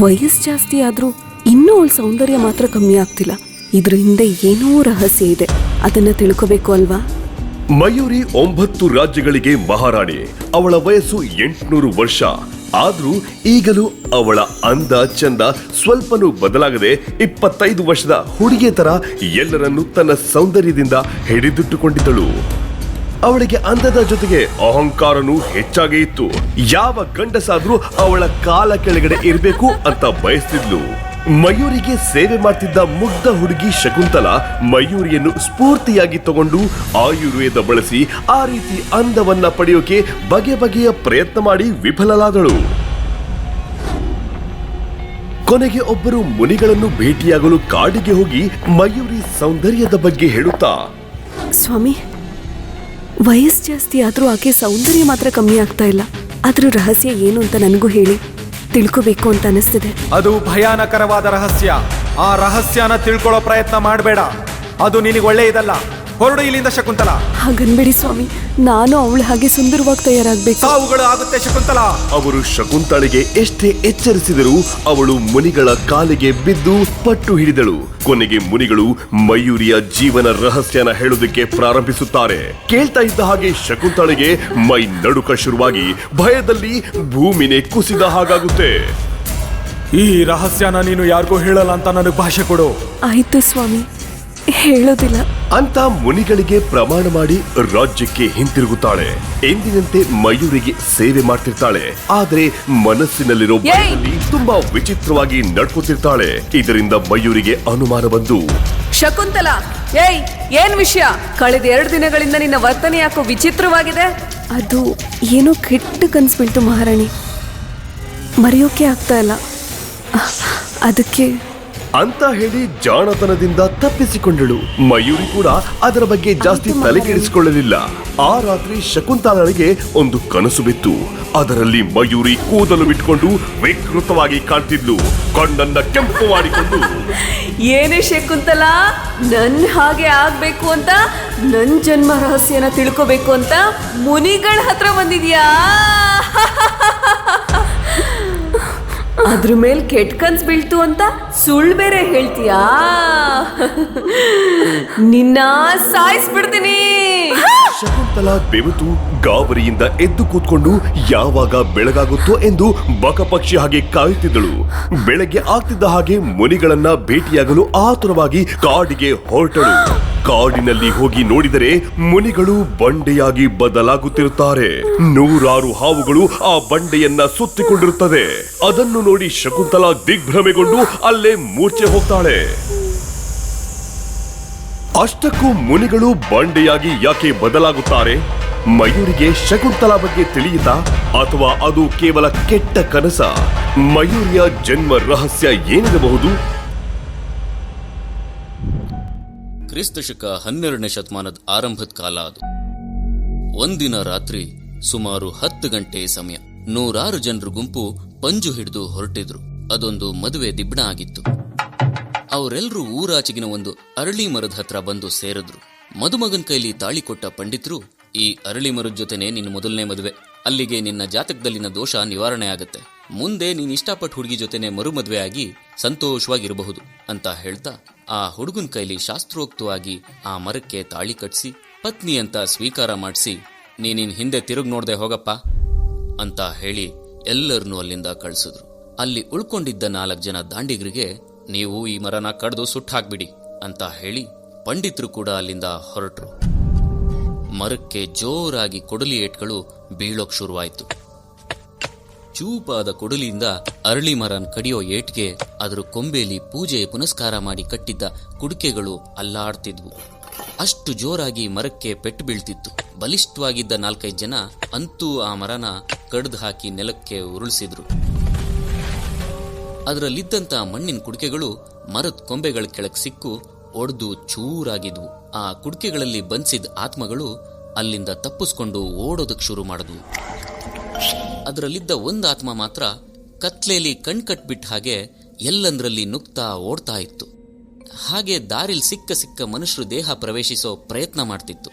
ವಯಸ್ಸು ಜಾಸ್ತಿ ಆದರೂ ಇನ್ನೂ ಅವಳ ಸೌಂದರ್ಯ ಮಾತ್ರ ಕಮ್ಮಿ ಆಗ್ತಿಲ್ಲ. ಇದ್ರ ಹಿಂದೆ ಏನೋ ರಹಸ್ಯ ಇದೆ. ಅದನ್ನ ತಿಳ್ಕೋಬೇಕು ಅಲ್ವಾ? ಮಯೂರಿ ಒಂಬತ್ತು ರಾಜ್ಯಗಳಿಗೆ ಮಹಾರಾಣಿ. ಅವಳ ವಯಸ್ಸು ಎಂಟುನೂರು ವರ್ಷ. ಆದ್ರೂ ಈಗಲೂ ಅವಳ ಅಂದ ಚಂದ ಸ್ವಲ್ಪನೂ ಬದಲಾಗದೆ ಇಪ್ಪತ್ತೈದು ವರ್ಷದ ಹುಡುಗಿಯ ತರ ಎಲ್ಲರನ್ನೂ ತನ್ನ ಸೌಂದರ್ಯದಿಂದ ಹಿಡಿದಿಟ್ಟುಕೊಂಡಿದ್ದಳು. ಅವಳಿಗೆ ಅಂದದ ಜೊತೆಗೆ ಅಹಂಕಾರನೂ ಹೆಚ್ಚಾಗಿ ಇತ್ತು. ಯಾವ ಗಂಡಸಾದ್ರೂ ಅವಳ ಕಾಲ ಕೆಳಗಡೆ ಇರಬೇಕು ಅಂತ ಬಯಸ್ತಿದ್ಲು. ಮಯೂರಿಗೆ ಸೇವೆ ಮಾಡ್ತಿದ್ದ ಮುಗ್ಧ ಹುಡುಗಿ ಶಕುಂತಲಾ ಮಯೂರಿಯನ್ನು ಸ್ಫೂರ್ತಿಯಾಗಿ ತಗೊಂಡು ಆಯುರ್ವೇದ ಬಳಸಿ ಆ ರೀತಿ ಅಂದವನ್ನ ಪಡೆಯೋಕೆ ಬಗೆ ಬಗೆಯ ಪ್ರಯತ್ನ ಮಾಡಿ ವಿಫಲಲಾದಳು ಕೊನೆಗೆ ಒಬ್ಬರು ಮುನಿಗಳನ್ನು ಭೇಟಿಯಾಗಲು ಕಾಡಿಗೆ ಹೋಗಿ ಮಯೂರಿ ಸೌಂದರ್ಯದ ಬಗ್ಗೆ ಹೇಳುತ್ತಾ, ಸ್ವಾಮಿ ವಯಸ್ಸು ಜಾಸ್ತಿ ಆದರೂ ಆಕೆ ಸೌಂದರ್ಯ ಮಾತ್ರ ಕಮ್ಮಿ ಆಗ್ತಾ ಇಲ್ಲ. ಅದ್ರ ರಹಸ್ಯ ಏನು ಅಂತ ನನಗೂ ಹೇಳಿ. ತಿಳ್ಕೋಬೇಕು ಅಂತ ಅನಿಸ್ತಿದೆ. ಅದು ಭಯಾನಕರವಾದ ರಹಸ್ಯ. ಆ ರಹಸ್ಯನ ತಿಳ್ಕೊಳ್ಳೋ ಪ್ರಯತ್ನ ಮಾಡಬೇಡ. ಅದು ನಿನಗೆ ಒಳ್ಳೆಯದಲ್ಲ. ಹೊರಡು ಇಲ್ಲಿಂದ ಶಕುಂತಲ. ಹಾಗನ್ಬೇಡಿ ಸ್ವಾಮಿ ನಾನು ಅವಳ ಹಾಗೆ ಸುಂದರವಾಗಿ ತಯಾರಾಗ್ಬೇಕು. ಸಾವುಗಳು ಆಗುತ್ತೆ ಶಕುಂತಲ. ಅವರು ಶಕುಂತಳಿಗೆ ಎಷ್ಟೇ ಎಚ್ಚರಿಸಿದರೂ ಅವಳು ಮುನಿಗಳ ಕಾಲಿಗೆ ಬಿದ್ದು ಪಟ್ಟು ಹಿಡಿದಳು. ಕೊನೆಗೆ ಮುನಿಗಳು ಮಯೂರಿಯ ಜೀವನ ರಹಸ್ಯನ ಹೇಳೋದಕ್ಕೆ ಪ್ರಾರಂಭಿಸುತ್ತಾರೆ. ಕೇಳ್ತಾ ಇದ್ದ ಹಾಗೆ ಶಕುಂತಳಿಗೆ ಮೈ ನಡುಕ ಶುರುವಾಗಿ ಭಯದಲ್ಲಿ ಭೂಮಿನೇ ಕುಸಿದ ಹಾಗಾಗುತ್ತೆ. ಈ ರಹಸ್ಯನ ನೀನು ಯಾರಿಗೂ ಹೇಳಲ್ಲ ಅಂತ ನನಗೆ ಭಾಷೆ ಕೊಡು. ಆಯ್ತು ಸ್ವಾಮಿ ಹೇಳೋದಿಲ್ಲ. ಅಂತ ಮುನಿಗಳಿಗೆ ಪ್ರಮಾಣ ಮಾಡಿ ರಾಜ್ಯಕ್ಕೆ ಹಿಂತಿರುಗುತ್ತಾಳೆ. ಎಂದಿನಂತೆ ಮಯೂರಿಗೆ ಸೇವೆ ಮಾಡ್ತಿರ್ತಾಳೆ. ಆದ್ರೆ ಮನಸ್ಸಿನಲ್ಲಿರೋ ತುಂಬಾ ವಿಚಿತ್ರವಾಗಿ ನಡ್ಕೋತಿರ್ತಾಳೆ. ಇದರಿಂದ ಮಯೂರಿಗೆ ಅನುಮಾನ ಬಂದು ಶಕುಂತಲ ಏಯ್ ಏನ್ ವಿಷಯ? ಕಳೆದ ಎರಡು ದಿನಗಳಿಂದ ನಿನ್ನ ವರ್ತನೆ ಯಾಕೋ ವಿಚಿತ್ರವಾಗಿದೆ? ಅದು ಏನೋ ಕೆಟ್ಟ ಕನ್ಸು ಬೀಳ್ತು ಮಹಾರಾಣಿ. ಮರೆಯೋಕೆ ಆಗ್ತಾ ಇಲ್ಲ. ಅದಕ್ಕೆ ಅಂತ ಹೇಳಿ ಜಾಣತನದಿಂದ ತಪ್ಪಿಸಿಕೊಂಡಳು. ಮಯೂರಿ ಕೂಡ ಅದರ ಬಗ್ಗೆ ಜಾಸ್ತಿ ತಲೆ ಕೆಡಿಸಿಕೊಳ್ಳಲಿಲ್ಲ. ಆ ರಾತ್ರಿ ಶಕುಂತಲಳಿಗೆ ಒಂದು ಕನಸು ಬಿತ್ತು. ಅದರಲ್ಲಿ ಮಯೂರಿ ಕೂದಲು ಬಿಟ್ಕೊಂಡು ವಿಕೃತವಾಗಿ ಕಾಣ್ತಿದ್ಲು. ಕಣ್ಣನ್ನ ಕೆಂಪು ಮಾಡಿಕೊಂಡು. ಏನೇ ಶಕುಂತಲ ನನ್ ಹಾಗೆ ಆಗ್ಬೇಕು ಅಂತ ನನ್ ಜನ್ಮ ರಹಸ್ಯನ ತಿಳ್ಕೋಬೇಕು ಅಂತ ಮುನಿಗಳ ಹತ್ರ ಬಂದಿದ್ಯಾ? ಅದ್ರ ಮೇಲೆ ಕೆಟ್ಟ ಕನ್ಸ್ ಬೀಳ್ತು ಅಂತ ಸುಳ್ಳು ಬೇರೆ ಹೇಳ್ತೀಯಾ? ನಿನ್ನ ಸಾಯಿಸ್ಬಿಡ್ತೀನಿ. ಶಕುಂತಲಾ ಬೆವೆತು ಗಾಬರಿಯಿಂದ ಎದ್ದು ಕೂತ್ಕೊಂಡು ಯಾವಾಗ ಬೆಳಗಾಗುತ್ತೋ ಎಂದು ಬಕಪಕ್ಷಿ ಹಾಗೆ ಕಾಯುತ್ತಿದ್ದಳು. ಬೆಳಗ್ಗೆ ಆಗ್ತಿದ್ದ ಹಾಗೆ ಮುನಿಗಳನ್ನ ಭೇಟಿಯಾಗಲು ಆತುರವಾಗಿ ಕಾಡಿಗೆ ಹೊರಟಳು. ಕಾಡಿನಲ್ಲಿ ಹೋಗಿ ನೋಡಿದರೆ ಮುನಿಗಳು ಬಂಡೆಯಾಗಿ ಬದಲಾಗುತ್ತಿರುತ್ತಾರೆ. ನೂರಾರು ಹಾವುಗಳು ಆ ಬಂಡೆಯನ್ನ ಸುತ್ತಿಕೊಂಡಿರುತ್ತದೆ ಅದನ್ನು ನೋಡಿ ಶಕುಂತಲಾ ದಿಗ್ಭ್ರಮೆಗೊಂಡು ಅಲ್ಲೇ ಮೂರ್ಛೆ ಹೋಗ್ತಾಳೆ. ಅಷ್ಟಕ್ಕೂ ಮುನಿಗಳು ಬಂಡೆಯಾಗಿ ಯಾಕೆ ಬದಲಾಗುತ್ತಾರೆ? ಮಯೂರಿಗೆ ಶಕುಂತಲಾ ಬಗ್ಗೆ ತಿಳಿಯಿತಾ ಅಥವಾ ಅದು ಕೇವಲ ಕೆಟ್ಟ ಕನಸ? ಮಯೂರಿಯ ಜನ್ಮ ರಹಸ್ಯ ಏನಿರಬಹುದು? ಕ್ರಿಸ್ತ ಶಕ ಹನ್ನೆರಡನೇ ಶತಮಾನದ ಆರಂಭದ ಕಾಲ ಅದು. ಒಂದಿನ ರಾತ್ರಿ ಸುಮಾರು ಹತ್ತು ಗಂಟೆ ಸಮಯ. ನೂರಾರು ಜನರ ಗುಂಪು ಪಂಜು ಹಿಡಿದು ಹೊರಟಿದ್ರು. ಅದೊಂದು ಮದುವೆ ದಿಬ್ಬಣ ಆಗಿತ್ತು. ಅವರೆಲ್ಲರೂ ಊರಾಚೆಗಿನ ಒಂದು ಅರಳಿ ಮರದ ಹತ್ರ ಬಂದು ಸೇರಿದ್ರು. ಮದುಮಗನ್ ಕೈಲಿ ತಾಳಿ ಕೊಟ್ಟ ಪಂಡಿತರು ಈ ಅರಳಿ ಮರದ ಜೊತೆನೆ ನಿನ್ನ ಮೊದಲನೇ ಮದುವೆ. ಅಲ್ಲಿಗೆ ನಿನ್ನ ಜಾತಕದಲ್ಲಿನ ದೋಷ ನಿವಾರಣೆ ಆಗತ್ತೆ ಮುಂದೆ ನೀನ್ ಇಷ್ಟಪಟ್ಟ ಹುಡುಗಿ ಜೊತೆನೆ ಮರು ಮದುವೆ ಆಗಿ ಸಂತೋಷವಾಗಿರಬಹುದು ಅಂತ ಹೇಳ್ತಾ ಆ ಹುಡುಗನ ಕೈಲಿ ಶಾಸ್ತ್ರೋಕ್ತವಾಗಿ ಆ ಮರಕ್ಕೆ ತಾಳಿ ಕಟ್ಸಿ, ಪತ್ನಿ ಅಂತ ಸ್ವೀಕಾರ ಮಾಡಿಸಿ, ನೀನಿನ್ ಹಿಂದೆ ತಿರುಗ್ ನೋಡ್ದೆ ಹೋಗಪ್ಪ ಅಂತ ಹೇಳಿ ಎಲ್ಲರನ್ನೂ ಅಲ್ಲಿಂದ ಕಳಿಸಿದ್ರು. ಅಲ್ಲಿ ಉಳ್ಕೊಂಡಿದ್ದ ನಾಲ್ಕು ಜನ ದಾಂಡಿಗರಿಗೆ, ನೀವು ಈ ಮರನ ಕಡ್ದು ಸುಟ್ಟು ಹಾಕ್ಬಿಡಿ ಅಂತ ಹೇಳಿ ಪಂಡಿತರು ಕೂಡ ಅಲ್ಲಿಂದ ಹೊರಟರು. ಮರಕ್ಕೆ ಜೋರಾಗಿ ಕೊಡಲಿ ಏಟ್ಗಳು ಬೀಳೋಕ್ ಶುರುವಾಯಿತು. ಚೂಪಾದ ಕೊಡಲಿಯಿಂದ ಅರಳಿ ಮರನ್ ಕಡಿಯೋ ಏಟ್ಗೆ ಅದರ ಕೊಂಬೆಯಲ್ಲಿ ಪೂಜೆ ಪುನಸ್ಕಾರ ಮಾಡಿ ಕಟ್ಟಿದ್ದ ಕುಡಿಕೆಗಳು ಅಲ್ಲಾಡ್ತಿದ್ವು. ಅಷ್ಟು ಜೋರಾಗಿ ಮರಕ್ಕೆ ಪೆಟ್ಟು ಬೀಳ್ತಿತ್ತು. ಬಲಿಷ್ಠವಾಗಿದ್ದ ನಾಲ್ಕೈದು ಜನ ಅಂತೂ ಆ ಮರನ ಕಡ್ದು ಹಾಕಿ ನೆಲಕ್ಕೆ ಉರುಳಿಸಿದ್ರು. ಅದರಲ್ಲಿದ್ದಂತ ಮಣ್ಣಿನ ಕುಡಿಕೆಗಳು ಮರದ ಕೊಂಬೆಗಳ ಕೆಳಗೆ ಸಿಕ್ಕು ಒಡೆದು ಚೂರಾಗಿದ್ವು. ಆ ಕುಡಿಕೆಗಳಲ್ಲಿ ಬಂಧಿಸಿದ ಆತ್ಮಗಳು ಅಲ್ಲಿಂದ ತಪ್ಪಿಸ್ಕೊಂಡು ಓಡೋದಕ್ಕೆ ಶುರು ಮಾಡಿದ್ವು. ಅದರಲ್ಲಿದ್ದ ಒಂದು ಆತ್ಮ ಮಾತ್ರ ಕತ್ಲೆಯಲ್ಲಿ ಕಣ್ಕಟ್ಬಿಟ್ಟ ಹಾಗೆ ಎಲ್ಲಂದ್ರಲ್ಲಿ ನುಗ್ತಾ ಓಡ್ತಾ ಇತ್ತು. ಹಾಗೆ ದಾರಿಲ್ ಸಿಕ್ಕ ಸಿಕ್ಕ ಮನುಷ್ಯರು ದೇಹ ಪ್ರವೇಶಿಸೋ ಪ್ರಯತ್ನ ಮಾಡ್ತಿತ್ತು.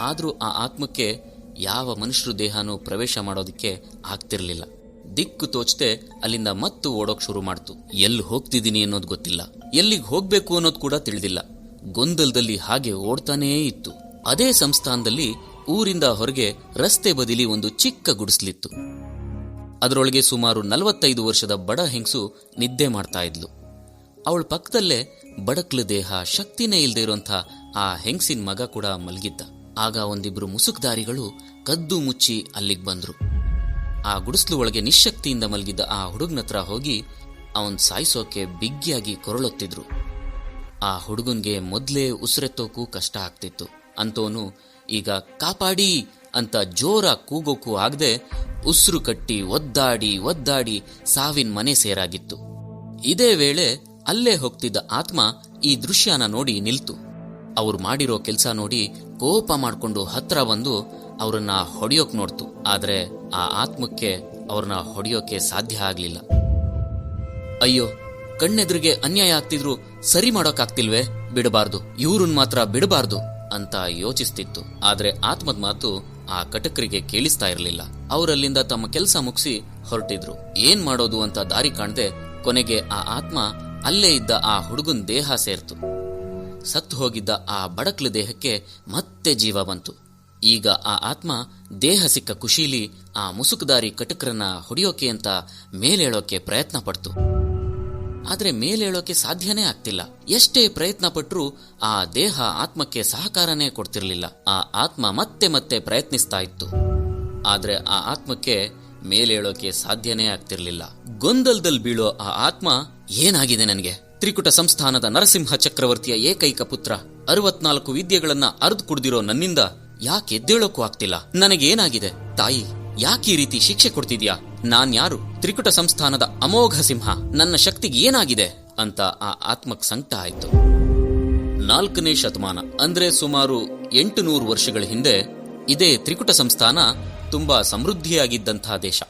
ಆದರೂ ಆ ಆತ್ಮಕ್ಕೆ ಯಾವ ಮನುಷ್ಯರು ದೇಹನೂ ಪ್ರವೇಶ ಮಾಡೋದಕ್ಕೆ ಆಗ್ತಿರ್ಲಿಲ್ಲ. ದಿಕ್ಕು ತೋಚದೆ ಅಲ್ಲಿಂದ ಮತ್ತು ಓಡೋಕ್ ಶುರು ಮಾಡ್ತು. ಎಲ್ಲಿ ಹೋಗ್ತಿದ್ದೀನಿ ಅನ್ನೋದು ಗೊತ್ತಿಲ್ಲ. ಎಲ್ಲಿಗೆ ಹೋಗ್ಬೇಕು ಅನ್ನೋದು ಕೂಡ ತಿಳಿದಿಲ್ಲ. ಗೊಂದಲದಲ್ಲಿ ಹಾಗೆ ಓಡ್ತಾನೇ ಇತ್ತು. ಅದೇ ಸಂಸ್ಥಾನದಲ್ಲಿ ಊರಿಂದ ಹೊರಗೆ ರಸ್ತೆ ಬದಿಲಿ ಒಂದು ಚಿಕ್ಕ ಗುಡಿಸ್ಲಿತ್ತು. ಅದರೊಳಗೆ ಸುಮಾರು ನಲವತ್ತೈದು ವರ್ಷದ ಬಡ ಹೆಂಗಸು ನಿದ್ದೆ ಮಾಡ್ತಾ ಇದ್ಲು. ಅವಳ ಪಕ್ಕದಲ್ಲೇ ಬಡಕ್ಲ ದೇಹ ಶಕ್ತಿನೇ ಇಲ್ಲದೆ ಇರೋಂಥ ಆ ಹೆಂಗಸಿನ ಮಗ ಕೂಡ ಮಲಗಿದ್ದ. ಆಗ ಒಂದಿಬ್ರು ಮುಸುಕ್ದಾರಿಗಳು ಕದ್ದು ಮುಚ್ಚಿ ಅಲ್ಲಿಗೆ ಬಂದ್ರು. ಆ ಗುಡಿಸ್ಲು ಒಳಗೆ ನಿಶಕ್ತಿಯಿಂದ ಮಲಗಿದ್ದ ಆ ಹುಡುಗನತ್ರ ಹೋಗಿ ಅವನ್ ಸಾಯಿಸೋಕೆ ಬಿಗ್ಗಿಯಾಗಿ ಕೊರಳುತ್ತಿದ್ರು. ಆ ಹುಡುಗನ್ಗೆ ಮೊದ್ಲೇ ಉಸಿರೆತ್ತೋಕು ಕಷ್ಟ ಆಗ್ತಿತ್ತು. ಅಂತೋನು, ಈಗ ಕಾಪಾಡಿ ಅಂತ ಜೋರ ಕೂಗೋಕು ಆಗದೆ ಉಸಿರು ಕಟ್ಟಿ ಒದ್ದಾಡಿ ಒದ್ದಾಡಿ ಸಾವಿನ ಮನೆ ಸೇರಾಗಿತ್ತು. ಇದೇ ವೇಳೆ ಅಲ್ಲೇ ಹೋಗ್ತಿದ್ದ ಆತ್ಮ ಈ ದೃಶ್ಯನ ನೋಡಿ ನಿಲ್ತು. ಅವ್ರು ಮಾಡಿರೋ ಕೆಲಸ ನೋಡಿ ಕೋಪ ಮಾಡ್ಕೊಂಡು ಹತ್ರ ಬಂದು ಅವ್ರನ್ನ ಹೊಡೆಯೋಕ್ ನೋಡ್ತು. ಆದ್ರೆ ಆ ಆತ್ಮಕ್ಕೆ ಅವ್ರನ್ನ ಹೊಡೆಯೋಕೆ ಸಾಧ್ಯ ಆಗ್ಲಿಲ್ಲ. ಅಯ್ಯೋ, ಕಣ್ಣೆದುರಿಗೆ ಅನ್ಯಾಯ ಆಗ್ತಿದ್ರು ಸರಿ ಮಾಡೋಕ್ಕಾಗ್ತಿಲ್ವೇ ಬಿಡಬಾರ್ದು. ಇವ್ರನ್ ಮಾತ್ರ ಬಿಡಬಾರ್ದು ಅಂತ ಯೋಚಿಸ್ತಿತ್ತು. ಆದ್ರೆ ಆತ್ಮದ ಮಾತು ಆ ಕಟಕರಿಗೆ ಕೇಳಿಸ್ತಾ ಇರಲಿಲ್ಲ. ಅವರಲ್ಲಿಂದ ತಮ್ಮ ಕೆಲಸ ಮುಗಿಸಿ ಹೊರಟಿದ್ರು. ಏನ್ ಮಾಡೋದು ಅಂತ ದಾರಿ ಕಾಣದೆ ಕೊನೆಗೆ ಆ ಆತ್ಮ ಅಲ್ಲೇ ಇದ್ದ ಆ ಹುಡುಗನ್ ದೇಹ ಸೇರ್ತು. ಸತ್ತು ಹೋಗಿದ್ದ ಆ ಬಡಕ್ಲ ದೇಹಕ್ಕೆ ಮತ್ತೆ ಜೀವ ಬಂತು. ಈಗ ಆ ಆತ್ಮ ದೇಹ ಸಿಕ್ಕ ಖುಷೀಲಿ ಆ ಮುಸುಕುದಾರಿ ಕಟಕರನ್ನ ಹೊಡೆಯೋಕೆ ಅಂತ ಮೇಲೇಳೋಕೆ ಪ್ರಯತ್ನ ಪಡ್ತು. ಆದ್ರೆ ಮೇಲೇಳೋಕೆ ಸಾಧ್ಯನೇ ಆಗ್ತಿಲ್ಲ. ಎಷ್ಟೇ ಪ್ರಯತ್ನ ಪಟ್ರೂ ಆ ದೇಹ ಆತ್ಮಕ್ಕೆ ಸಹಕಾರನೇ ಕೊಡ್ತಿರ್ಲಿಲ್ಲ. ಆ ಆತ್ಮ ಮತ್ತೆ ಮತ್ತೆ ಪ್ರಯತ್ನಿಸ್ತಾ ಇತ್ತು. ಆದ್ರೆ ಆ ಆತ್ಮಕ್ಕೆ ಮೇಲೇಳೋಕೆ ಸಾಧ್ಯನೇ ಆಗ್ತಿರ್ಲಿಲ್ಲ. ಗೊಂದಲದಲ್ಲಿ ಬೀಳೋ ಆ ಆತ್ಮ ಏನಾಗಿದೆ ನನಗೆ? ತ್ರಿಕುಟ ಸಂಸ್ಥಾನದ ನರಸಿಂಹ ಚಕ್ರವರ್ತಿಯ ಏಕೈಕ ಪುತ್ರ, ಅರವತ್ನಾಲ್ಕು ವಿದ್ಯೆಗಳನ್ನ ಅರ್ದು ಕುಡ್ದಿರೋ ನನ್ನಿಂದ ಯಾಕೆ ಎದ್ದೇಳೋಕ್ಕೂ ಆಗ್ತಿಲ್ಲ? ನನಗೇನಾಗಿದೆ? ತಾಯಿ, ಯಾಕೆ ಈ ರೀತಿ ಶಿಕ್ಷೆ ಕೊಡ್ತಿದ್ಯಾ? ನಾನ್ ಯಾರು? ತ್ರಿಕುಟ ಸಂಸ್ಥಾನದ ಅಮೋಘ ಸಿಂಹ. ನನ್ನ ಶಕ್ತಿಗೆ ಏನಾಗಿದೆ? ಅಂತ ಆ ಆತ್ಮಕ್ ಸಂಕಟ ಆಯ್ತು. ನಾಲ್ಕನೇ ಶತಮಾನ, ಅಂದ್ರೆ ಸುಮಾರು ಎಂಟು ನೂರು ವರ್ಷಗಳ ಹಿಂದೆ, ಇದೇ ತ್ರಿಕುಟ ಸಂಸ್ಥಾನ ತುಂಬಾ ಸಮೃದ್ಧಿಯಾಗಿದ್ದಂತಹ ದೇಶ.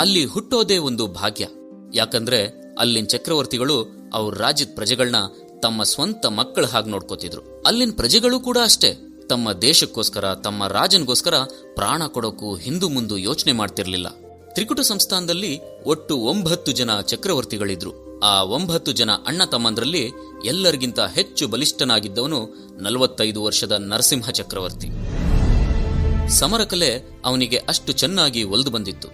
ಅಲ್ಲಿ ಹುಟ್ಟೋದೇ ಒಂದು ಭಾಗ್ಯ. ಯಾಕಂದ್ರೆ ಅಲ್ಲಿನ ಚಕ್ರವರ್ತಿಗಳು ಅವ್ರ ರಾಜ್ಯದ ಪ್ರಜೆಗಳನ್ನ ತಮ್ಮ ಸ್ವಂತ ಮಕ್ಕಳ ಹಾಗೆ ನೋಡ್ಕೋತಿದ್ರು. ಅಲ್ಲಿನ ಪ್ರಜೆಗಳು ಕೂಡ ಅಷ್ಟೇ. ತಮ್ಮ ದೇಶಕ್ಕೋಸ್ಕರ, ತಮ್ಮ ರಾಜನ್ಗೋಸ್ಕರ ಪ್ರಾಣ ಕೊಡೋಕು ಹಿಂದು ಮುಂದು ಯೋಚನೆ ಮಾಡ್ತಿರ್ಲಿಲ್ಲ. ತ್ರಿಕುಟ ಸಂಸ್ಥಾನದಲ್ಲಿ ಒಟ್ಟು ಒಂಬತ್ತು ಜನ ಚಕ್ರವರ್ತಿಗಳಿದ್ರು. ಆ ಒಂಬತ್ತು ಜನ ಅಣ್ಣ ತಮ್ಮಂದ್ರಲ್ಲಿ ಎಲ್ಲರಿಗಿಂತ ಹೆಚ್ಚು ಬಲಿಷ್ಠನಾಗಿದ್ದವನು ನಲವತ್ತೈದು ವರ್ಷದ ನರಸಿಂಹ ಚಕ್ರವರ್ತಿ. ಸಮರಕಲೆ ಅವನಿಗೆ ಅಷ್ಟು ಚೆನ್ನಾಗಿ ಒಲ್ದು ಬಂದಿತ್ತು.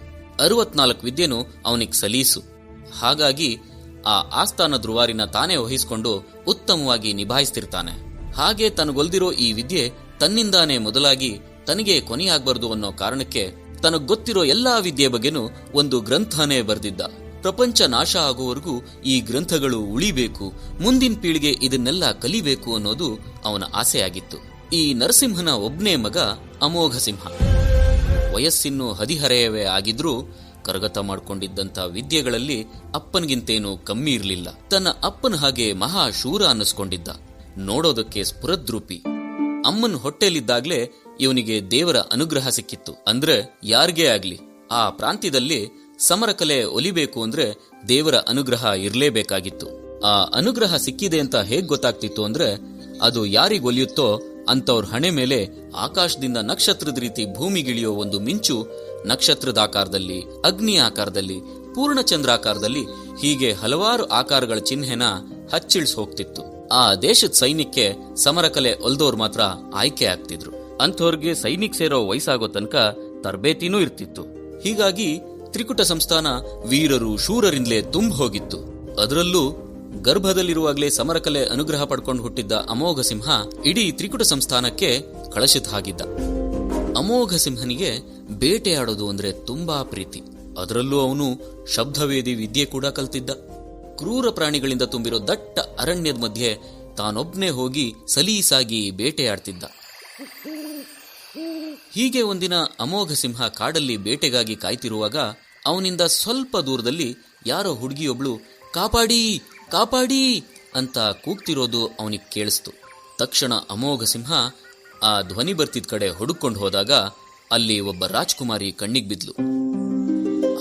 ಅರವತ್ನಾಲ್ಕು ವಿದ್ಯೆನು ಅವನಿಗೆ ಸಲೀಸು. ಹಾಗಾಗಿ ಆ ಆಸ್ಥಾನ ಧ್ರುವಾರಿನ ತಾನೇ ವಹಿಸಿಕೊಂಡು ಉತ್ತಮವಾಗಿ ನಿಭಾಯಿಸ್ತಿರ್ತಾನೆ. ಹಾಗೆ ತನಗೊಲ್ದಿರೋ ಈ ವಿದ್ಯೆ ತನ್ನಿಂದಾನೇ ಮೊದಲಾಗಿ ತನಗೆ ಕೊನೆಯಾಗಬಾರ್ದು ಅನ್ನೋ ಕಾರಣಕ್ಕೆ ತನಗ್ ಗೊತ್ತಿರೋ ಎಲ್ಲಾ ವಿದ್ಯೆ ಬಗ್ಗೆನೂ ಒಂದು ಗ್ರಂಥನೇ ಬರೆದಿದ್ದ. ಪ್ರಪಂಚ ನಾಶ ಆಗುವವರೆಗೂ ಈ ಗ್ರಂಥಗಳು ಉಳಿಬೇಕು, ಮುಂದಿನ ಪೀಳಿಗೆ ಇದನ್ನೆಲ್ಲ ಕಲಿಬೇಕು ಅನ್ನೋದು ಅವನ ಆಸೆಯಾಗಿತ್ತು. ಈ ನರಸಿಂಹನ ಒಬ್ನೇ ಮಗ ಅಮೋಘ ಸಿಂಹ ವಯಸ್ಸಿನ್ನು ಹದಿಹರೆಯವೇ ಆಗಿದ್ರೂ ಕರಗತ ಮಾಡಿಕೊಂಡಿದ್ದಂತ ವಿದ್ಯೆಗಳಲ್ಲಿ ಅಪ್ಪನಿಗಿಂತೇನು ಕಮ್ಮಿ ಇರಲಿಲ್ಲ. ತನ್ನ ಅಪ್ಪನ ಹಾಗೆ ಮಹಾ ಶೂರ ಅನ್ನಿಸ್ಕೊಂಡಿದ್ದ. ನೋಡೋದಕ್ಕೆ ಸ್ಫುರದ್ರೂಪಿ. ಅಮ್ಮನ್ ಹೊಟ್ಟೆಲಿದ್ದಾಗ್ಲೇ ಇವನಿಗೆ ದೇವರ ಅನುಗ್ರಹ ಸಿಕ್ಕಿತ್ತು. ಅಂದ್ರೆ ಯಾರಿಗೇ ಆಗ್ಲಿ. ಆ ಪ್ರಾಂತ್ಯದಲ್ಲಿ ಸಮರಕಲೆ ಒಲಿಬೇಕು ಅಂದ್ರೆ ದೇವರ ಅನುಗ್ರಹ ಇರಲೇಬೇಕಾಗಿತ್ತು. ಆ ಅನುಗ್ರಹ ಸಿಕ್ಕಿದೆ ಅಂತ ಹೇಗ್ ಗೊತ್ತಾಗ್ತಿತ್ತು ಅಂದ್ರೆ ಅದು ಯಾರಿಗ್ ಒಲಿಯುತ್ತೋ ಅಂತವ್ರ ಹಣೆ ಮೇಲೆ ಆಕಾಶದಿಂದ ನಕ್ಷತ್ರದ ರೀತಿ ಭೂಮಿಗಿಳಿಯೋ ಒಂದು ಮಿಂಚು ನಕ್ಷತ್ರದ ಆಕಾರದಲ್ಲಿ ಅಗ್ನಿ ಆಕಾರದಲ್ಲಿ, ಪೂರ್ಣಚಂದ್ರಾಕಾರದಲ್ಲಿ ಹೀಗೆ ಹಲವಾರು ಆಕಾರಗಳ ಚಿಹ್ನೆನ ಹಚ್ಚಿಳ್ಸ್ ಹೋಗ್ತಿತ್ತು ಆ ದೇಶದ ಸೈನ್ಯಕ್ಕೆ ಸಮರಕಲೆ ಒಲ್ದೋರ್ ಮಾತ್ರ ಆಯ್ಕೆ ಆಗ್ತಿದ್ರು. ಅಂಥವ್ರಿಗೆ ಸೈನಿಕ್ ಸೇರೋ ವಯಸ್ಸಾಗೋ ತನಕ ತರಬೇತಿನೂ ಇರ್ತಿತ್ತು. ಹೀಗಾಗಿ ತ್ರಿಕುಟ ಸಂಸ್ಥಾನ ವೀರರು ಶೂರರಿಂದಲೇ ತುಂಬ ಹೋಗಿತ್ತು. ಅದರಲ್ಲೂ ಗರ್ಭದಲ್ಲಿರುವಾಗಲೇ ಸಮರಕಲೆ ಅನುಗ್ರಹ ಪಡ್ಕೊಂಡು ಹುಟ್ಟಿದ್ದ ಅಮೋಘ ಸಿಂಹ ಇಡೀ ತ್ರಿಕುಟ ಸಂಸ್ಥಾನಕ್ಕೆ ಕಳಶಿತ ಆಗಿದ್ದ ಅಮೋಘ ಸಿಂಹನಿಗೆ ಬೇಟೆಯಾಡೋದು ಅಂದ್ರೆ ತುಂಬಾ ಪ್ರೀತಿ. ಅದರಲ್ಲೂ ಅವನು ಶಬ್ದವೇದಿ ವಿದ್ಯೆ ಕೂಡ ಕಲ್ತಿದ್ದ. ಕ್ರೂರ ಪ್ರಾಣಿಗಳಿಂದ ತುಂಬಿರೋ ದಟ್ಟ ಅರಣ್ಯದ ಮಧ್ಯೆ ತಾನೊಬ್ನೇ ಹೋಗಿ ಸಲೀಸಾಗಿ ಬೇಟೆಯಾಡ್ತಿದ್ದ ಹೀಗೆ ಒಂದಿನ ಅಮೋಘ ಸಿಂಹ ಕಾಡಲ್ಲಿ ಬೇಟೆಗಾಗಿ ಕಾಯ್ತಿರುವಾಗ ಅವನಿಂದ ಸ್ವಲ್ಪ ದೂರದಲ್ಲಿ ಯಾರೋ ಹುಡುಗಿಯೊಬ್ಳು, ಕಾಪಾಡಿ ಕಾಪಾಡಿ ಅಂತ ಕೂಗ್ತಿರೋದು ಅವನಿಗೆ ಕೇಳಿಸ್ತು. ತಕ್ಷಣ ಅಮೋಘ ಸಿಂಹ ಆ ಧ್ವನಿ ಬರ್ತಿದ್ ಕಡೆ ಹುಡುಕೊಂಡು ಹೋದಾಗ ಅಲ್ಲಿ ಒಬ್ಬ ರಾಜ್ಕುಮಾರಿ ಕಣ್ಣಿಗೆ ಬಿದ್ಲು.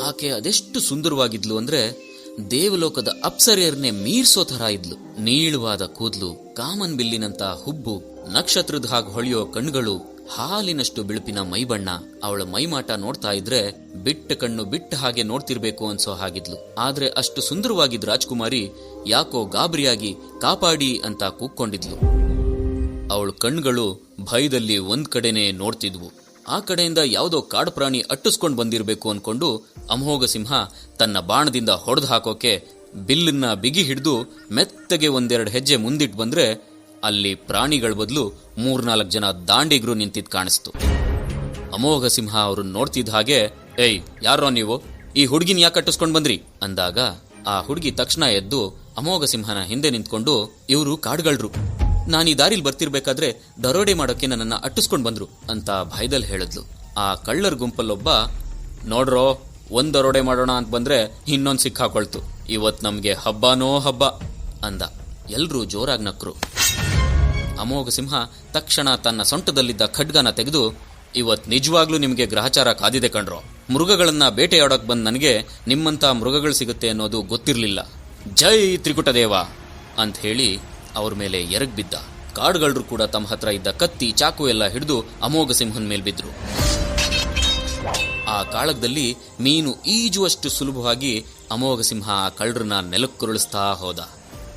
ಆಕೆ ಅದೆಷ್ಟು ಸುಂದರವಾಗಿದ್ಲು ಅಂದ್ರೆ ದೇವಲೋಕದ ಅಪ್ಸರೆಯರ್ನೇ ಮೀರ್ಸೋ ಥರ ಇದ್ಲು. ನೀಳವಾದ ಕೂದ್ಲು, ಕಾಮನ್ ಬಿಲ್ಲಿನಂತ ಹುಬ್ಬು, ನಕ್ಷತ್ರದ ಹಾಗೆ ಹೊಳೆಯೋ ಕಣ್ಗಳು ಹಾಲಿನಷ್ಟು ಬಿಳುಪಿನ ಮೈಬಣ್ಣ, ಅವಳ ಮೈಮಾಟ ನೋಡ್ತಾ ಇದ್ರೆ ಬಿಟ್ಟ ಕಣ್ಣು ಬಿಟ್ಟ ಹಾಗೆ ನೋಡ್ತಿರ್ಬೇಕು ಅನ್ಸೋ ಹಾಗಿದ್ಲು. ಆದ್ರೆ ಅಷ್ಟು ಸುಂದರವಾಗಿದ್ದ ರಾಜ್ಕುಮಾರಿ ಯಾಕೋ ಗಾಬರಿಯಾಗಿ ಕಾಪಾಡಿ ಅಂತ ಕೂಕ್ಕೊಂಡಿದ್ಲು. ಅವಳು ಕಣ್ಗಳು ಭಯದಲ್ಲಿ ಒಂದ್ ಕಡೆನೆ ನೋಡ್ತಿದ್ವು. ಆ ಕಡೆಯಿಂದ ಯಾವುದೋ ಕಾಡು ಪ್ರಾಣಿ ಅಟ್ಟಿಸ್ಕೊಂಡು ಬಂದಿರಬೇಕು ಅನ್ಕೊಂಡು ಅಮೋಘ ಸಿಂಹ ತನ್ನ ಬಾಣದಿಂದ ಹೊಡೆದು ಹಾಕೋಕೆ ಬಿಲ್ಲನ್ನ ಬಿಗಿ ಹಿಡಿದು ಮೆತ್ತಗೆ ಒಂದೆರಡು ಹೆಜ್ಜೆ ಮುಂದಿಟ್ಟು ಬಂದ್ರೆ ಅಲ್ಲಿ ಪ್ರಾಣಿಗಳ ಬದಲು ಮೂರ್ನಾಲ್ಕು ಜನ ದಾಂಡಿಗ್ರು ನಿಂತಿದ್ ಕಾಣಿಸ್ತು. ಅಮೋಘ ಸಿಂಹ ಅವ್ರನ್ನ ನೋಡ್ತಿದ್ದ ಹಾಗೆ, ಏಯ್ ಯಾರೋ ನೀವು? ಈ ಹುಡುಗಿನ ಯಾಕೆ ಕಟ್ಟಿಸ್ಕೊಂಡು ಬಂದ್ರಿ? ಅಂದಾಗ ಆ ಹುಡುಗಿ ತಕ್ಷಣ ಎದ್ದು ಅಮೋಘ ಸಿಂಹನ ಹಿಂದೆ ನಿಂತ್ಕೊಂಡು, ಇವರು ಕಾಡ್ಗಳ್ರು. ನಾನು ಈ ದಾರಿಲಿ ಬರ್ತಿರ್ಬೇಕಾದ್ರೆ ದರೋಡೆ ಮಾಡೋಕೆ ನನ್ನನ್ನು ಅಟ್ಟಿಸ್ಕೊಂಡು ಬಂದ್ರು ಅಂತ ಭಯದಲ್ಲಿ ಹೇಳಿದ್ಲು. ಆ ಕಳ್ಳರ ಗುಂಪಲ್ಲೊಬ್ಬ, ನೋಡ್ರೋ, ಒಂದ್ ದರೋಡೆ ಮಾಡೋಣ ಅಂತ ಬಂದ್ರೆ ಇನ್ನೊಂದು ಸಿಕ್ಕಾಕೊಳ್ತು. ಇವತ್ ನಮ್ಗೆ ಹಬ್ಬನೋ ಹಬ್ಬ, ಅಂದ. ಎಲ್ರೂ ಜೋರಾಗಿ ನಕ್ರು. ಅಮೋಘ ಸಿಂಹ ತಕ್ಷಣ ತನ್ನ ಸೊಂಟದಲ್ಲಿದ್ದ ಖಡ್ಗನ ತೆಗೆದು, ಇವತ್ ನಿಜವಾಗ್ಲೂ ನಿಮಗೆ ಗ್ರಹಚಾರ ಕಾದಿದೆ ಕಣ್ರೋ. ಮೃಗಗಳನ್ನ ಬೇಟೆಯಾಡೋಕ್ ಬಂದ್ ನನಗೆ ನಿಮ್ಮಂತ ಮೃಗಗಳು ಸಿಗುತ್ತೆ ಅನ್ನೋದು ಗೊತ್ತಿರ್ಲಿಲ್ಲ. ಜೈ ತ್ರಿಕುಟದೇವ ಅಂತ ಹೇಳಿ ಅವ್ರ ಮೇಲೆ ಎರಗ್ ಬಿದ್ದ. ಕಾಡುಗಳ್ರು ಕೂಡ ತಮ್ಮ ಹತ್ರ ಇದ್ದ ಕತ್ತಿ, ಚಾಕು ಎಲ್ಲ ಹಿಡಿದು ಅಮೋಘ ಸಿಂಹನ್ ಮೇಲೆ ಬಿದ್ರು. ಆ ಕಾಳಗದಲ್ಲಿ ಮೀನು ಈಜುವಷ್ಟು ಸುಲಭವಾಗಿ ಅಮೋಘ ಸಿಂಹ ಆ ಕಳ್ಳರನ್ನ ನೆಲಕ್ಕುರುಳಿಸ್ತಾ ಹೋದ.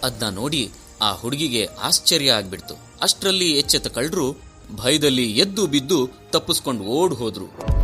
ಅದನ್ನ ನೋಡಿ ಆ ಹುಡುಗಿಗೆ ಆಶ್ಚರ್ಯ ಆಗ್ಬಿಡ್ತು. ಅಷ್ಟರಲ್ಲಿ ಎಚ್ಚೆತ್ತ ಕಳ್ಳರು ಭಯದಲ್ಲಿ ಎದ್ದು ಬಿದ್ದು ತಪ್ಪಿಸ್ಕೊಂಡು ಓಡ್ ಹೋದ್ರು.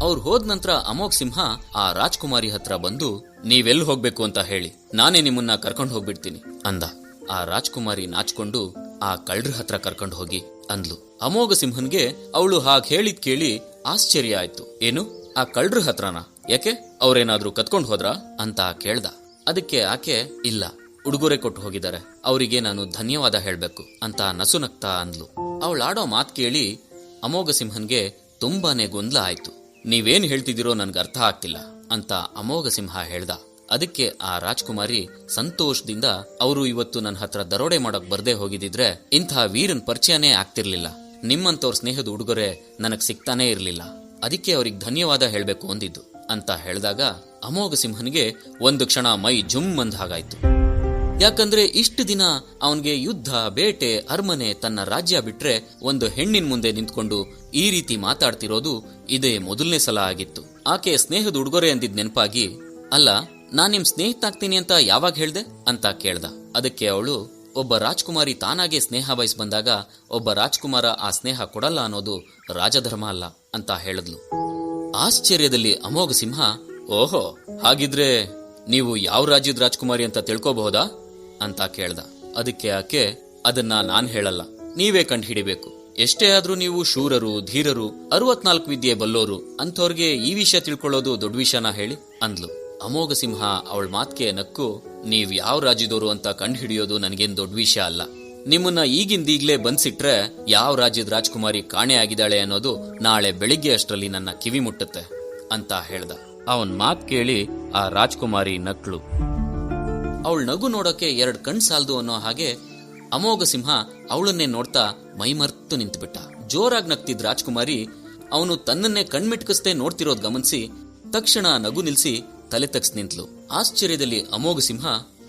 ಅವ್ರು ಹೋದ ನಂತರ ಅಮೋಘ್ ಸಿಂಹ ಆ ರಾಜ್ಕುಮಾರಿ ಹತ್ರ ಬಂದು ನೀವೆಲ್ಲಿ ಹೋಗ್ಬೇಕು ಅಂತ ಹೇಳಿ. ನಾನೇ ನಿಮ್ಮನ್ನ ಕರ್ಕೊಂಡು ಹೋಗ್ಬಿಡ್ತೀನಿ. ಅಂದ. ಆ ರಾಜ್ಕುಮಾರಿ ನಾಚ್ಕೊಂಡು ಆ ಕಳ್ರ ಹತ್ರ ಕರ್ಕೊಂಡು ಹೋಗಿ ಅಂದ್ಲು. ಅಮೋಘ ಸಿಂಹನ್ಗೆ ಅವಳು ಹಾಗ ಹೇಳಿದ್ ಕೇಳಿ ಆಶ್ಚರ್ಯ ಆಯ್ತು. ಏನು? ಆ ಕಳ್ರ ಹತ್ರನಾ? ಯಾಕೆ? ಅವ್ರೇನಾದ್ರೂ ಕತ್ಕೊಂಡು ಹೋದ್ರಾ? ಅಂತ ಕೇಳ್ದ. ಅದಕ್ಕೆ ಆಕೆ, ಇಲ್ಲ. ಉಡುಗೊರೆ ಕೊಟ್ಟು ಹೋಗಿದ್ದಾರೆ. ಅವರಿಗೆ ನಾನು ಧನ್ಯವಾದ ಹೇಳ್ಬೇಕು. ಅಂತ ನಸುನಕ್ತಾ ಅಂದ್ಲು. ಅವಳಾಡೋ ಮಾತ್ ಕೇಳಿ ಅಮೋಘ ಸಿಂಹನ್ಗೆ ತುಂಬಾನೇ ಗೊಂದಲ ಆಯ್ತು. ನೀವೇನ್ ಹೇಳ್ತಿದ್ದೀರೋ ನನಗೆ ಅರ್ಥ ಆಗ್ತಿಲ್ಲ ಅಂತ ಅಮೋಘ ಸಿಂಹ ಹೇಳ್ದ. ಅದಕ್ಕೆ ಆ ರಾಜ್ಕುಮಾರಿ ಸಂತೋಷದಿಂದ ಅವರು ಇವತ್ತು ನನ್ನ ಹತ್ರ ದರೋಡೆ ಮಾಡಕ್ ಬರ್ದೇ ಹೋಗಿದಿದ್ರೆ ಇಂಥ ವೀರನ್ ಪರಿಚಯನೇ ಆಗ್ತಿರ್ಲಿಲ್ಲ. ನಿಮ್ಮಂತವ್ರ ಸ್ನೇಹದ ಉಡುಗೊರೆ ನನಗ್ ಸಿಗ್ತಾನೇ ಇರ್ಲಿಲ್ಲ. ಅದಕ್ಕೆ ಅವ್ರಿಗೆ ಧನ್ಯವಾದ ಹೇಳ್ಬೇಕು ಅಂದಿದ್ದು ಅಂತ ಹೇಳಿದಾಗ ಅಮೋಘ ಸಿಂಹನಿಗೆ ಒಂದು ಕ್ಷಣ ಮೈ ಜುಮ್ ಅಂದ ಹಾಗಾಯ್ತು ಯಾಕಂದ್ರೆ ಇಷ್ಟು ದಿನ ಅವನ್ಗೆ ಯುದ್ಧ, ಬೇಟೆ, ಅರಮನೆ ತನ್ನ ರಾಜ್ಯ ಬಿಟ್ರೆ ಒಂದು ಹೆಣ್ಣಿನ ಮುಂದೆ ನಿಂತ್ಕೊಂಡು ಈ ರೀತಿ ಮಾತಾಡ್ತಿರೋದು ಇದೇ ಮೊದಲನೇ ಸಲ ಆಗಿತ್ತು. ಆಕೆ ಸ್ನೇಹದ ಉಡುಗೊರೆ ಅಂದಿದ್ ನೆನಪಾಗಿ, ಅಲ್ಲ, ನಾನ್ ನಿಮ್ ಸ್ನೇಹಿತಾಗ್ತೀನಿ ಅಂತ ಯಾವಾಗ ಹೇಳ್ದೆ? ಅಂತ ಕೇಳ್ದ. ಅದಕ್ಕೆ ಅವಳು, ಒಬ್ಬ ರಾಜ್ಕುಮಾರಿ ತಾನಾಗೆ ಸ್ನೇಹ ವಯಸ್ ಬಂದಾಗ ಒಬ್ಬ ರಾಜ್ಕುಮಾರ ಆ ಸ್ನೇಹ ಕೊಡಲ್ಲ ಅನ್ನೋದು ರಾಜಧರ್ಮ ಅಲ್ಲ, ಅಂತ ಹೇಳಿದ್ಲು. ಆಶ್ಚರ್ಯದಲ್ಲಿ ಅಮೋಘ ಸಿಂಹ, ಓಹೋ, ಹಾಗಿದ್ರೆ ನೀವು ಯಾವ ರಾಜ್ಯದ ರಾಜ್ಕುಮಾರಿ ಅಂತ ತಿಳ್ಕೋಬಹುದಾ? ಅಂತ ಕೇಳ್ದ. ಅದಕ್ಕೆ ಆಕೆ, ಅದನ್ನ ನಾನ್ ಹೇಳಲ್ಲ. ನೀವೇ ಕಂಡುಹಿಡಿಬೇಕು. ಎಷ್ಟೇ ಆದ್ರೂ ನೀವು ಶೂರರು, ಧೀರರು, ಅರವತ್ನಾಲ್ಕು ವಿದ್ಯೆ ಬಲ್ಲೋರು ಅಂಥವ್ರಿಗೆ ಈ ವಿಷಯ ತಿಳ್ಕೊಳ್ಳೋದು ದೊಡ್ಡ ವಿಷಯನ ಹೇಳಿ, ಅಂದ್ಲು. ಅಮೋಘ ಸಿಂಹ ಅವಳ ಮಾತ್ಗೆ ನಕ್ಕು, ನೀವ್ ಯಾವ ರಾಜ್ಯದವರು ಅಂತ ಕಂಡುಹಿಡಿಯೋದು ನನಗೇನ್ ದೊಡ್ಡ ವಿಷಯ ಅಲ್ಲ. ನಿಮ್ಮನ್ನ ಈಗಿಂದೀಗ್ಲೇ ಬಂದ್ಸಿಟ್ರೆ ಯಾವ ರಾಜ್ಯದ ರಾಜ್ಕುಮಾರಿ ಕಾಣೆ ಆಗಿದ್ದಾಳೆ ಅನ್ನೋದು ನಾಳೆ ಬೆಳಿಗ್ಗೆ ಅಷ್ಟರಲ್ಲಿ ನನ್ನ ಕಿವಿ ಮುಟ್ಟುತ್ತೆ, ಅಂತ ಹೇಳ್ದ. ಅವನ್ ಮಾತ್ ಕೇಳಿ ಆ ರಾಜ್ಕುಮಾರಿ ನಕ್ಳು. ಅವಳ ನಗು ನೋಡೋಕೆ ಎರಡು ಕಣ್ ಸಾಲದು ಅನ್ನೋ ಹಾಗೆ ಅಮೋಘ ಸಿಂಹ ಅವಳನ್ನೇ ನೋಡ್ತಾ ಮೈಮರ್ತು ನಿಂತುಬಿಟ್ಟ. ಜೋರಾಗಿ ನಗ್ತಿದ್ ರಾಜ್ಕುಮಾರಿ ಅವನು ತನ್ನನ್ನೇ ಕಣ್ಮಿಟ್ಕಿಸ್ದೇ ನೋಡ್ತಿರೋದ್ ಗಮನಿಸಿ ತಕ್ಷಣ ನಗು ನಿಲ್ಸಿ ತಲೆ ತಗ್ಸ್ ನಿಂತ್ಲು. ಆಶ್ಚರ್ಯದಲ್ಲಿ ಅಮೋಘ ಸಿಂಹ,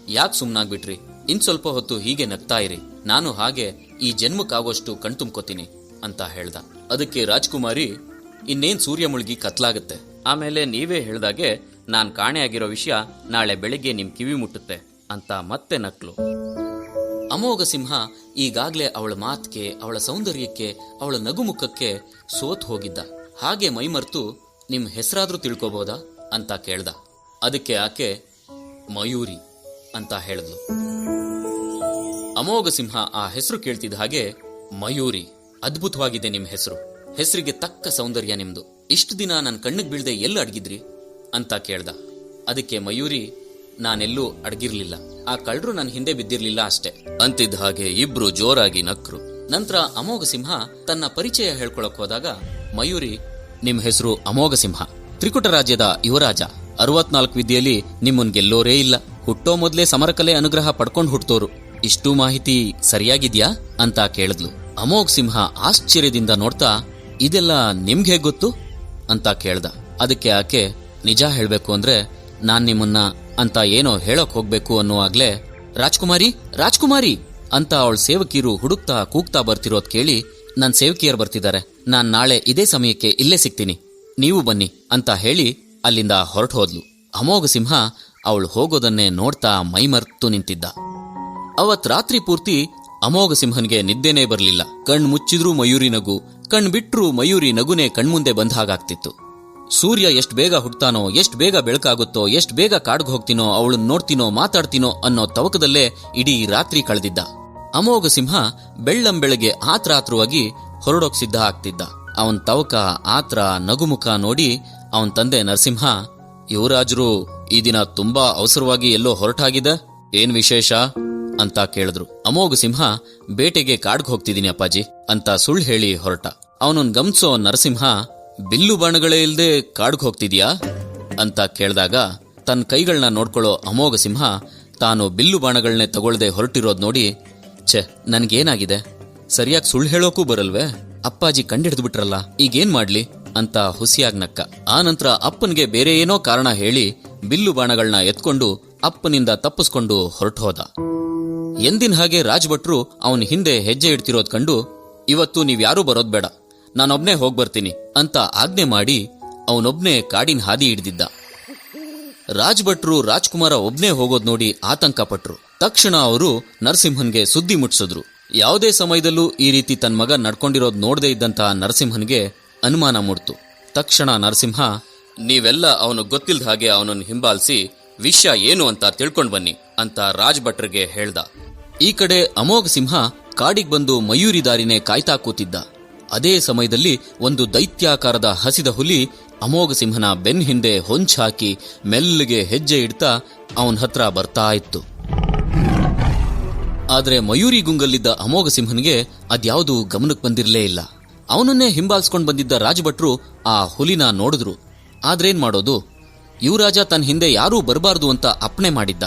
ಯಾಕೆ ಸುಮ್ನಾಗ್ಬಿಟ್ರಿ? ಇನ್ ಸ್ವಲ್ಪ ಹೊತ್ತು ಹೀಗೆ ನಗ್ತಾ ಇರಿ. ನಾನು ಹಾಗೆ ಈ ಜನ್ಮಕ್ಕಾಗೋಷ್ಟು ಕಣ್ತುಂಬ್ಕೋತೀನಿ ಅಂತ ಹೇಳ್ದ. ಅದಕ್ಕೆ ರಾಜ್ಕುಮಾರಿ, ಇನ್ನೇನ್ ಸೂರ್ಯ ಮುಳುಗಿ ಕತ್ಲಾಗತ್ತೆ? ಆಮೇಲೆ ನೀವೇ ಹೇಳ್ದಾಗೆ ನಾನ್ ಕಾಣೆಯಾಗಿರೋ ವಿಷಯ ನಾಳೆ ಬೆಳಿಗ್ಗೆ ನಿಮ್ ಕಿವಿ ಮುಟ್ಟುತ್ತೆ ಅಂತ ಮತ್ತೆ ನಕ್ಲು. ಅಮೋಘ ಸಿಂಹ ಈಗಾಗ್ಲೇ ಅವಳ ಮಾತ್ಗೆ, ಅವಳ ಸೌಂದರ್ಯಕ್ಕೆ, ಅವಳ ನಗುಮುಖಕ್ಕೆ ಸೋತ್ ಹೋಗಿದ್ದ. ಹಾಗೆ ಮೈಮರ್ತು ನಿಮ್ ಹೆಸರಾದ್ರೂ ತಿಳ್ಕೋಬಹುದಾ ಅಂತ ಕೇಳ್ದ. ಅದಕ್ಕೆ ಆಕೆ, ಮಯೂರಿ ಅಂತ ಹೇಳಿದ್ಲು. ಅಮೋಘ ಸಿಂಹ ಆ ಹೆಸರು ಕೇಳ್ತಿದ್ದ ಹಾಗೆ, ಮಯೂರಿ, ಅದ್ಭುತವಾಗಿದೆ ನಿಮ್ ಹೆಸರು. ಹೆಸರಿಗೆ ತಕ್ಕ ಸೌಂದರ್ಯ ನಿಮ್ದು. ಇಷ್ಟು ದಿನ ನನ್ನ ಕಣ್ಣಿಗೆ ಬೀಳ್ದೆ ಎಲ್ಲಿ ಅಡ್ಗಿದ್ರಿ? ಅಂತ ಕೇಳ್ದ. ಅದಕ್ಕೆ ಮಯೂರಿ, ನಾನೆಲ್ಲೂ ಅಡಗಿರ್ಲಿಲ್ಲ. ಆ ಕಳ್ರು ನನ್ನ ಹಿಂದೆ ಬಿದ್ದಿರ್ಲಿಲ್ಲ ಅಷ್ಟೇ. ಅಂತಿದ್ದ ಹಾಗೆ ಇಬ್ರು ಜೋರಾಗಿ ನಕ್ರು. ನಂತರ ಅಮೋಘ ಸಿಂಹ ತನ್ನ ಪರಿಚಯ ಹೇಳ್ಕೊಳಕ್ ಹೋದಾಗ ಮಯೂರಿ, ನಿಮ್ ಹೆಸರು ಅಮೋಘ ಸಿಂಹ. ತ್ರಿಕುಟ ರಾಜ್ಯದ ಯುವರಾಜ. ಅರವತ್ನಾಲ್ಕು ವಿದ್ಯೆಯಲ್ಲಿ ನಿಮ್ಮನ್ ಗೆಲ್ಲೋರೇ ಇಲ್ಲ. ಹುಟ್ಟೋ ಮೊದ್ಲೇ ಸಮರಕಲೆ ಅನುಗ್ರಹ ಪಡ್ಕೊಂಡ್ ಹುಟ್ಟೋರು ಇಷ್ಟು ಮಾಹಿತಿ ಸರಿಯಾಗಿದ್ಯಾ? ಅಂತ ಕೇಳಿದ್ಲು. ಅಮೋಘ ಸಿಂಹ ಆಶ್ಚರ್ಯದಿಂದ ನೋಡ್ತಾ, ಇದೆಲ್ಲ ನಿಮ್ಗೆ ಗೊತ್ತು? ಅಂತ ಕೇಳ್ದ. ಅದಕ್ಕೆ ಆಕೆ ನಿಜ ಹೇಳ್ಬೇಕು ಅಂದ್ರೆ ನಾನ್ ನಿಮ್ಮನ್ನ ಅಂತ ಏನೋ ಹೇಳಕ್ ಹೋಗ್ಬೇಕು ಅನ್ನುವಾಗ್ಲೇ, ರಾಜ್ಕುಮಾರಿ ರಾಜ್ಕುಮಾರಿ ಅಂತ ಅವಳ ಸೇವಕಿಯರು ಹುಡುಕ್ತಾ ಕೂಗ್ತಾ ಬರ್ತಿರೋದ್ ಕೇಳಿ ನನ್ನ ಸೇವಕಿಯರು ಬರ್ತಿದ್ದಾರೆ. ನಾನ್ ನಾಳೆ ಇದೇ ಸಮಯಕ್ಕೆ ಇಲ್ಲೇ ಸಿಗ್ತೀನಿ. ನೀವು ಬನ್ನಿ ಅಂತ ಹೇಳಿ ಅಲ್ಲಿಂದ ಹೊರಟು ಹೋದ್ಲು. ಅಮೋಘ ಸಿಂಹ ಅವಳು ಹೋಗೋದನ್ನೇ ನೋಡ್ತಾ ಮೈಮರ್ತು ನಿಂತಿದ್ದ. ಅವತ್ ರಾತ್ರಿ ಪೂರ್ತಿ ಅಮೋಘ ಸಿಂಹನ್ಗೆ ನಿದ್ದೆನೇ ಬರಲಿಲ್ಲ. ಕಣ್ ಮುಚ್ಚಿದ್ರೂ ಮಯೂರಿ ನಗು, ಕಣ್ ಬಿಟ್ರೂ ಮಯೂರಿ ನಗುನೇ ಕಣ್ಮುಂದೆ ಬಂದ ಹಾಗಾಗ್ತಿತ್ತು. ಸೂರ್ಯ ಎಷ್ಟು ಬೇಗ ಹುಟ್ತಾನೋ, ಎಷ್ಟು ಬೇಗ ಬೆಳಕಾಗುತ್ತೋ, ಎಷ್ಟು ಬೇಗ ಕಾಡ್ಗೆ ಹೋಗ್ತೀನೋ ಅವಳನ್ನ ನೋಡ್ತೀನೋ, ಮಾತಾಡ್ತೀನೋ ಅನ್ನೋ ತವಕದಲ್ಲೇ ಇಡೀ ರಾತ್ರಿ ಕಳೆದಿದ್ದ. ಅಮೋಘ ಸಿಂಹ ಬೆಳ್ಳಂಬೆಳಗ್ಗೆ ಆತ್ರಾತ್ರವಾಗಿ ಹೊರಡೋಕ್ ಸಿದ್ಧ ಆಗ್ತಿದ್ದ. ಅವನ್ ತವಕ ಆತ್ರ ನಗುಮುಖ ನೋಡಿ ಅವನ್ ತಂದೆ ನರಸಿಂಹ, ಯುವರಾಜರು, ಈ ದಿನ ತುಂಬಾ ಅವಸರವಾಗಿ ಎಲ್ಲೋ ಹೊರಟಾಗಿದೆ, ಏನ್ ವಿಶೇಷ? ಅಂತ ಕೇಳಿದ್ರು. ಅಮೋಘ ಸಿಂಹ, ಬೇಟೆಗೆ ಕಾಡ್ಗೆ ಹೋಗ್ತಿದೀನಿ ಅಪ್ಪಾಜಿ, ಅಂತ ಸುಳ್ಳು ಹೇಳಿ ಹೊರಟ. ಅವನೊಂದ್ ಗಮನಿಸೋ ನರಸಿಂಹ ಬಿಲ್ಲು ಬಾಣಗಳೇ ಇಲ್ಲದೆ ಕಾಡ್ಗ್ ಹೋಗ್ತಿದ್ಯಾ? ಅಂತ ಕೇಳಿದಾಗ ತನ್ನ ಕೈಗಳನ್ನ ನೋಡ್ಕೊಳ್ಳೋ ಅಮೋಘ ಸಿಂಹ ತಾನು ಬಿಲ್ಲು ಬಾಣಗಳನ್ನೇ ತಗೊಳ್ಳದೆ ಹೊರಟಿರೋದ್ ನೋಡಿ, ಛೆ, ನನಗೇನಾಗಿದೆ? ಸರಿಯಾಗಿ ಸುಳ್ಳು ಹೇಳೋಕೂ ಬರಲ್ವೇ? ಅಪ್ಪಾಜಿ ಕಂಡಿಡ್ದು ಬಿಟ್ರಲ್ಲ ಈಗೇನ್ ಮಾಡ್ಲಿ? ಅಂತ ಹುಸಿಯಾಗ್ ನಕ್ಕ. ಆನಂತರ ಅಪ್ಪನ್ಗೆ ಬೇರೆ ಏನೋ ಕಾರಣ ಹೇಳಿ ಬಿಲ್ಲು ಬಾಣಗಳನ್ನ ಎತ್ಕೊಂಡು ಅಪ್ಪನಿಂದ ತಪ್ಪಿಸ್ಕೊಂಡು ಹೊರಟು ಹೋದ ಎಂದಿನ ಹಾಗೆ ರಾಜ್ಭಟ್ರು ಅವನ ಹಿಂದೆ ಹೆಜ್ಜೆ ಇಡ್ತಿರೋದ್ ಕಂಡು, ಇವತ್ತು ನೀವ್ಯಾರೂ ಬರೋದ್ ಬೇಡ. ನಾನೊಬ್ನೇ ಹೋಗ್ಬರ್ತೀನಿ ಅಂತ ಆಜ್ಞೆ ಮಾಡಿ ಅವನೊಬ್ನೇ ಕಾಡಿನ ಹಾದಿ ಹಿಡಿದಿದ್ದ. ರಾಜ್ಭಟ್ರು ರಾಜ್ಕುಮಾರ ಒಬ್ನೇ ಹೋಗೋದ್ ನೋಡಿ ಆತಂಕ ಪಟ್ರು ತಕ್ಷಣ ಅವರು ನರಸಿಂಹನ್ಗೆ ಸುದ್ದಿ ಮುಟ್ಸಿದ್ರು. ಯಾವುದೇ ಸಮಯದಲ್ಲೂ ಈ ರೀತಿ ತನ್ನ ಮಗ ನಡ್ಕೊಂಡಿರೋದ್ ನೋಡದೇ ಇದ್ದಂತಹ ನರಸಿಂಹನ್ಗೆ ಅನುಮಾನ ಮೂಡ್ತು. ತಕ್ಷಣ ನರಸಿಂಹ, ನೀವೆಲ್ಲ ಅವನು ಗೊತ್ತಿಲ್ದ ಹಾಗೆ ಅವನನ್ನು ಹಿಂಬಾಲಿಸಿ ವಿಷಯ ಏನು ಅಂತ ತಿಳ್ಕೊಂಡು ಬನ್ನಿ ಅಂತ ರಾಜ್ಭಟ್ರಿಗೆ ಹೇಳ್ದ. ಈ ಕಡೆ ಅಮೋಘ ಸಿಂಹ ಕಾಡಿಗ್ ಬಂದು ಮಯೂರಿ ದಾರಿನೇ ಕಾಯ್ತಾ ಕೂತಿದ್ದ. ಅದೇ ಸಮಯದಲ್ಲಿ ಒಂದು ದೈತ್ಯಾಕಾರದ ಹಸಿದ ಹುಲಿ ಅಮೋಘ ಸಿಂಹನ ಬೆನ್ ಹಿಂದೆ ಹೊಂಚಾಕಿ ಮೆಲ್ಲಗೆ ಹೆಜ್ಜೆ ಇಡ್ತಾ ಅವನ ಹತ್ರ ಬರ್ತಾ ಇತ್ತು. ಆದರೆ ಮಯೂರಿ ಗುಂಗಲ್ಲಿದ್ದ ಅಮೋಘ ಸಿಂಹನಿಗೆ ಅದ್ಯಾವುದೂ ಗಮನಕ್ಕೆ ಬಂದಿರಲೇ ಇಲ್ಲ. ಅವನನ್ನೇ ಹಿಂಬಾಲಿಸ್ಕೊಂಡು ಬಂದಿದ್ದ ರಾಜಭಟ್ರು ಆ ಹುಲಿನ ನೋಡಿದ್ರು. ಆದ್ರೇನ್ ಮಾಡೋದು? ಯುವರಾಜ ತನ್ನ ಹಿಂದೆ ಯಾರೂ ಬರಬಾರ್ದು ಅಂತ ಅಪ್ಪಣೆ ಮಾಡಿದ್ದ.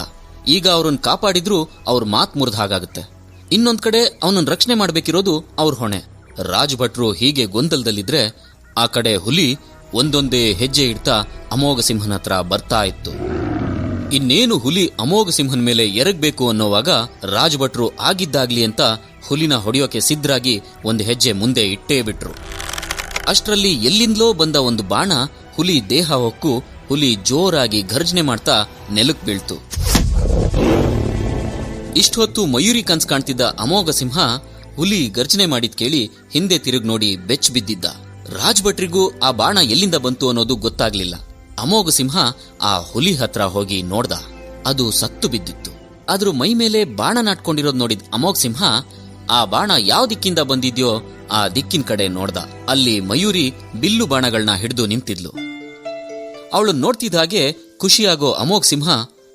ಈಗ ಅವ್ರನ್ನ ಕಾಪಾಡಿದ್ರು ಅವ್ರ ಮಾತ್ ಮುರಿದ ಹಾಗಾಗುತ್ತೆ. ಇನ್ನೊಂದ್ ಕಡೆ ಅವನನ್ನು ರಕ್ಷಣೆ ಮಾಡಬೇಕಿರೋದು ಅವ್ರ ಹೊಣೆ. ರಾಜ್ಭಟ್ರು ಹೀಗೆ ಗೊಂದಲದಲ್ಲಿದ್ರೆ ಆ ಕಡೆ ಹುಲಿ ಒಂದೊಂದೇ ಹೆಜ್ಜೆ ಇಡ್ತಾ ಅಮೋಘ ಸಿಂಹನ ಹತ್ರ ಬರ್ತಾ ಇತ್ತು. ಇನ್ನೇನು ಹುಲಿ ಅಮೋಘ ಸಿಂಹನ ಮೇಲೆ ಎರಗಬೇಕು ಅನ್ನೋವಾಗ ರಾಜಭಟ್ರು ಆಗಿದ್ದಾಗ್ಲಿ ಅಂತ ಹುಲಿನ ಹೊಡೆಯೋಕೆ ಸಿದ್ಧರಾಗಿ ಒಂದು ಹೆಜ್ಜೆ ಮುಂದೆ ಇಟ್ಟೇ ಬಿಟ್ರು. ಅಷ್ಟರಲ್ಲಿ ಎಲ್ಲಿಂದಲೋ ಬಂದ ಒಂದು ಬಾಣ ಹುಲಿ ದೇಹ ಹೊಕ್ಕು ಹುಲಿ ಜೋರಾಗಿ ಘರ್ಜನೆ ಮಾಡ್ತಾ ನೆಲಕ್ ಬೀಳ್ತು. ಇಷ್ಟೊತ್ತು ಮಯೂರಿ ಕನ್ಸ್ ಕಾಣ್ತಿದ್ದ ಅಮೋಘ ಸಿಂಹ ಹುಲಿ ಗರ್ಜನೆ ಮಾಡಿದ್ ಕೇಳಿ ಹಿಂದೆ ತಿರುಗಿ ನೋಡಿ ಬೆಚ್ಚ ಬಿದ್ದಿದ್ದ. ರಾಜ್ಭಟ್ರಿಗೂ ಆ ಬಾಣ ಎಲ್ಲಿಂದ ಬಂತು ಅನ್ನೋದು ಗೊತ್ತಾಗ್ಲಿಲ್ಲ. ಅಮೋಘ ಸಿಂಹ ಆ ಹುಲಿ ಹತ್ರ ಹೋಗಿ ನೋಡ್ದ. ಅದು ಸತ್ತು ಬಿದ್ದಿತ್ತು. ಆದ್ರೂ ಮೈ ಮೇಲೆ ಬಾಣ ನಾಟ್ಕೊಂಡಿರೋದ್ ನೋಡಿದ್ ಅಮೋಘ ಸಿಂಹ ಆ ಬಾಣ ಯಾವ ದಿಕ್ಕಿಂದ ಬಂದಿದ್ಯೋ ಆ ದಿಕ್ಕಿನ ಕಡೆ ನೋಡ್ದ. ಅಲ್ಲಿ ಮಯೂರಿ ಬಿಲ್ಲು ಬಾಣಗಳನ್ನ ಹಿಡಿದು ನಿಂತಿದ್ಲು. ಅವಳು ನೋಡ್ತಿದ್ದ ಹಾಗೆ ಖುಷಿಯಾಗೋ ಅಮೋಘ ಸಿಂಹ,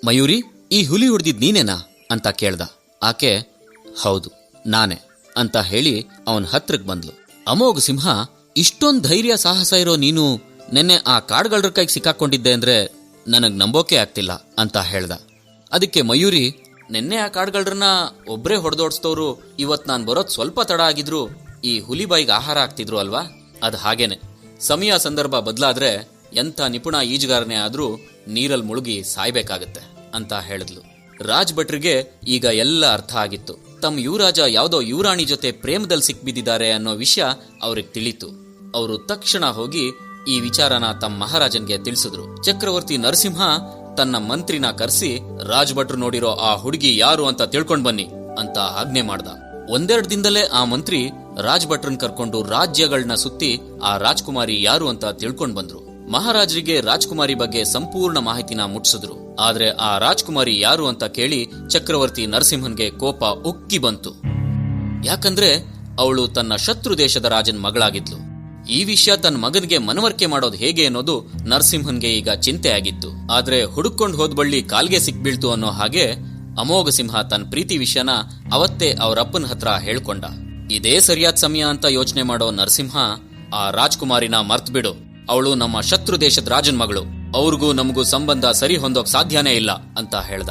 ಮಯೂರಿ, ಈ ಹುಲಿ ಹೊಡೆದಿದ್ ನೀನೇನಾ? ಅಂತ ಕೇಳ್ದ. ಆಕೆ, ಹೌದು, ನಾನೇ. ಅಂತ ಹೇಳಿ ಅವನ ಹತ್ರಕ್ ಬಂದ್ಲು. ಅಮೋಘ ಸಿಂಹ, ಇಷ್ಟೊಂದು ಧೈರ್ಯ, ಸಾಹಸ ಇರೋ ನೀನು ನೆನ್ನೆ ಆ ಕಾಡ್ಗಳ್ರ ಕೈಗೆ ಸಿಕ್ಕಾಕೊಂಡಿದ್ದೆ ಅಂದ್ರೆ ನನಗ್ ನಂಬೋಕೆ ಆಗ್ತಿಲ್ಲ ಅಂತ ಹೇಳ್ದ. ಅದಕ್ಕೆ ಮಯೂರಿ, ನೆನ್ನೆ ಆ ಕಾಡ್ಗಳ್ರನ್ನ ಒಬ್ರೇ ಹೊಡೆದೋಡ್ಸ್ತವ್ರು, ಇವತ್ ನಾನ್ ಬರೋದ್ ಸ್ವಲ್ಪ ತಡ ಆಗಿದ್ರು, ಈ ಹುಲಿ ಬಾಯಿಗೆ ಆಹಾರ ಆಗ್ತಿದ್ರು ಅಲ್ವಾ? ಅದ್ ಹಾಗೇನೆ. ಸಮಯ, ಸಂದರ್ಭ ಬದಲಾದ್ರೆ ಎಂಥ ನಿಪುಣ ಈಜುಗಾರನೆ ಆದ್ರೂ ನೀರಲ್ ಮುಳುಗಿ ಸಾಯ್ಬೇಕಾಗತ್ತೆ ಅಂತ ಹೇಳಿದ್ಲು. ರಾಜ್ ಭಟ್ರಿಗೆ ಈಗ ಎಲ್ಲ ಅರ್ಥ ಆಗಿತ್ತು. ತಮ್ಮ ಯುವರಾಜ ಯಾವುದೋ ಯುವರಾಣಿ ಜೊತೆ ಪ್ರೇಮದಲ್ಲಿ ಸಿಕ್ಬಿದ್ದಿದ್ದಾರೆ ಅನ್ನೋ ವಿಷಯ ಅವ್ರಿಗೆ ತಿಳಿತು. ಅವರು ತಕ್ಷಣ ಹೋಗಿ ಈ ವಿಚಾರನ ತಮ್ಮ ಮಹಾರಾಜನ್ಗೆ ತಿಳಿಸಿದ್ರು. ಚಕ್ರವರ್ತಿ ನರಸಿಂಹ ತನ್ನ ಮಂತ್ರಿನ ಕರೆಸಿ ರಾಜ್ ಭಟ್ರು ನೋಡಿರೋ ಆ ಹುಡುಗಿ ಯಾರು ಅಂತ ತಿಳ್ಕೊಂಡ್ ಬನ್ನಿ ಅಂತ ಆಜ್ಞೆ ಮಾಡ್ದ. ಒಂದೆರಡು ದಿನದಲ್ಲೇ ಆ ಮಂತ್ರಿ ರಾಜ್ ಭಟ್ರನ್ ಕರ್ಕೊಂಡು ರಾಜ್ಯಗಳನ್ನ ಸುತ್ತಿ ಆ ರಾಜ್ಕುಮಾರಿ ಯಾರು ಅಂತ ತಿಳ್ಕೊಂಡ್ ಬಂದ್ರು. ಮಹಾರಾಜರಿಗೆ ರಾಜ್ಕುಮಾರಿ ಬಗ್ಗೆ ಸಂಪೂರ್ಣ ಮಾಹಿತಿನ ಮುಟ್ಸಿದ್ರು ಆದ್ರೆ ಆ ರಾಜ್ಕುಮಾರಿ ಯಾರು ಅಂತ ಕೇಳಿ ಚಕ್ರವರ್ತಿ ನರಸಿಂಹನ್ಗೆ ಕೋಪ ಉಕ್ಕಿ ಬಂತು. ಯಾಕಂದ್ರೆ ಅವಳು ತನ್ನ ಶತ್ರು ದೇಶದ ರಾಜನ್ ಮಗಳಾಗಿದ್ಲು. ಈ ವಿಷಯ ತನ್ನ ಮಗನಿಗೆ ಮನವರಿಕೆ ಮಾಡೋದು ಹೇಗೆ ಅನ್ನೋದು ನರಸಿಂಹನ್ಗೆ ಈಗ ಚಿಂತೆ ಆಗಿತ್ತು. ಆದ್ರೆ ಹುಡುಕೊಂಡು ಹೋದ್ ಬಳ್ಳಿ ಕಾಲ್ಗೆ ಸಿಕ್ಬೀಳ್ತು ಅನ್ನೋ ಹಾಗೆ ಅಮೋಘ ಸಿಂಹ ತನ್ನ ಪ್ರೀತಿ ವಿಷಯನ ಅವತ್ತೇ ಅವರಪ್ಪನ ಹತ್ರ ಹೇಳ್ಕೊಂಡ. ಇದೇ ಸರಿಯಾದ ಸಮಯ ಅಂತ ಯೋಚನೆ ಮಾಡೋ ನರಸಿಂಹ ಆ ರಾಜ್ಕುಮಾರಿನ ಮರ್ತ್ ಬಿಡು ಅವಳು ನಮ್ಮ ಶತ್ರು ದೇಶದ ರಾಜನ್ ಮಗಳು. ಅವ್ರಿಗೂ ನಮಗೂ ಸಂಬಂಧ ಸರಿ ಹೊಂದೋಕ್ ಸಾಧ್ಯನೇ ಇಲ್ಲ, ಅಂತ ಹೇಳ್ದ.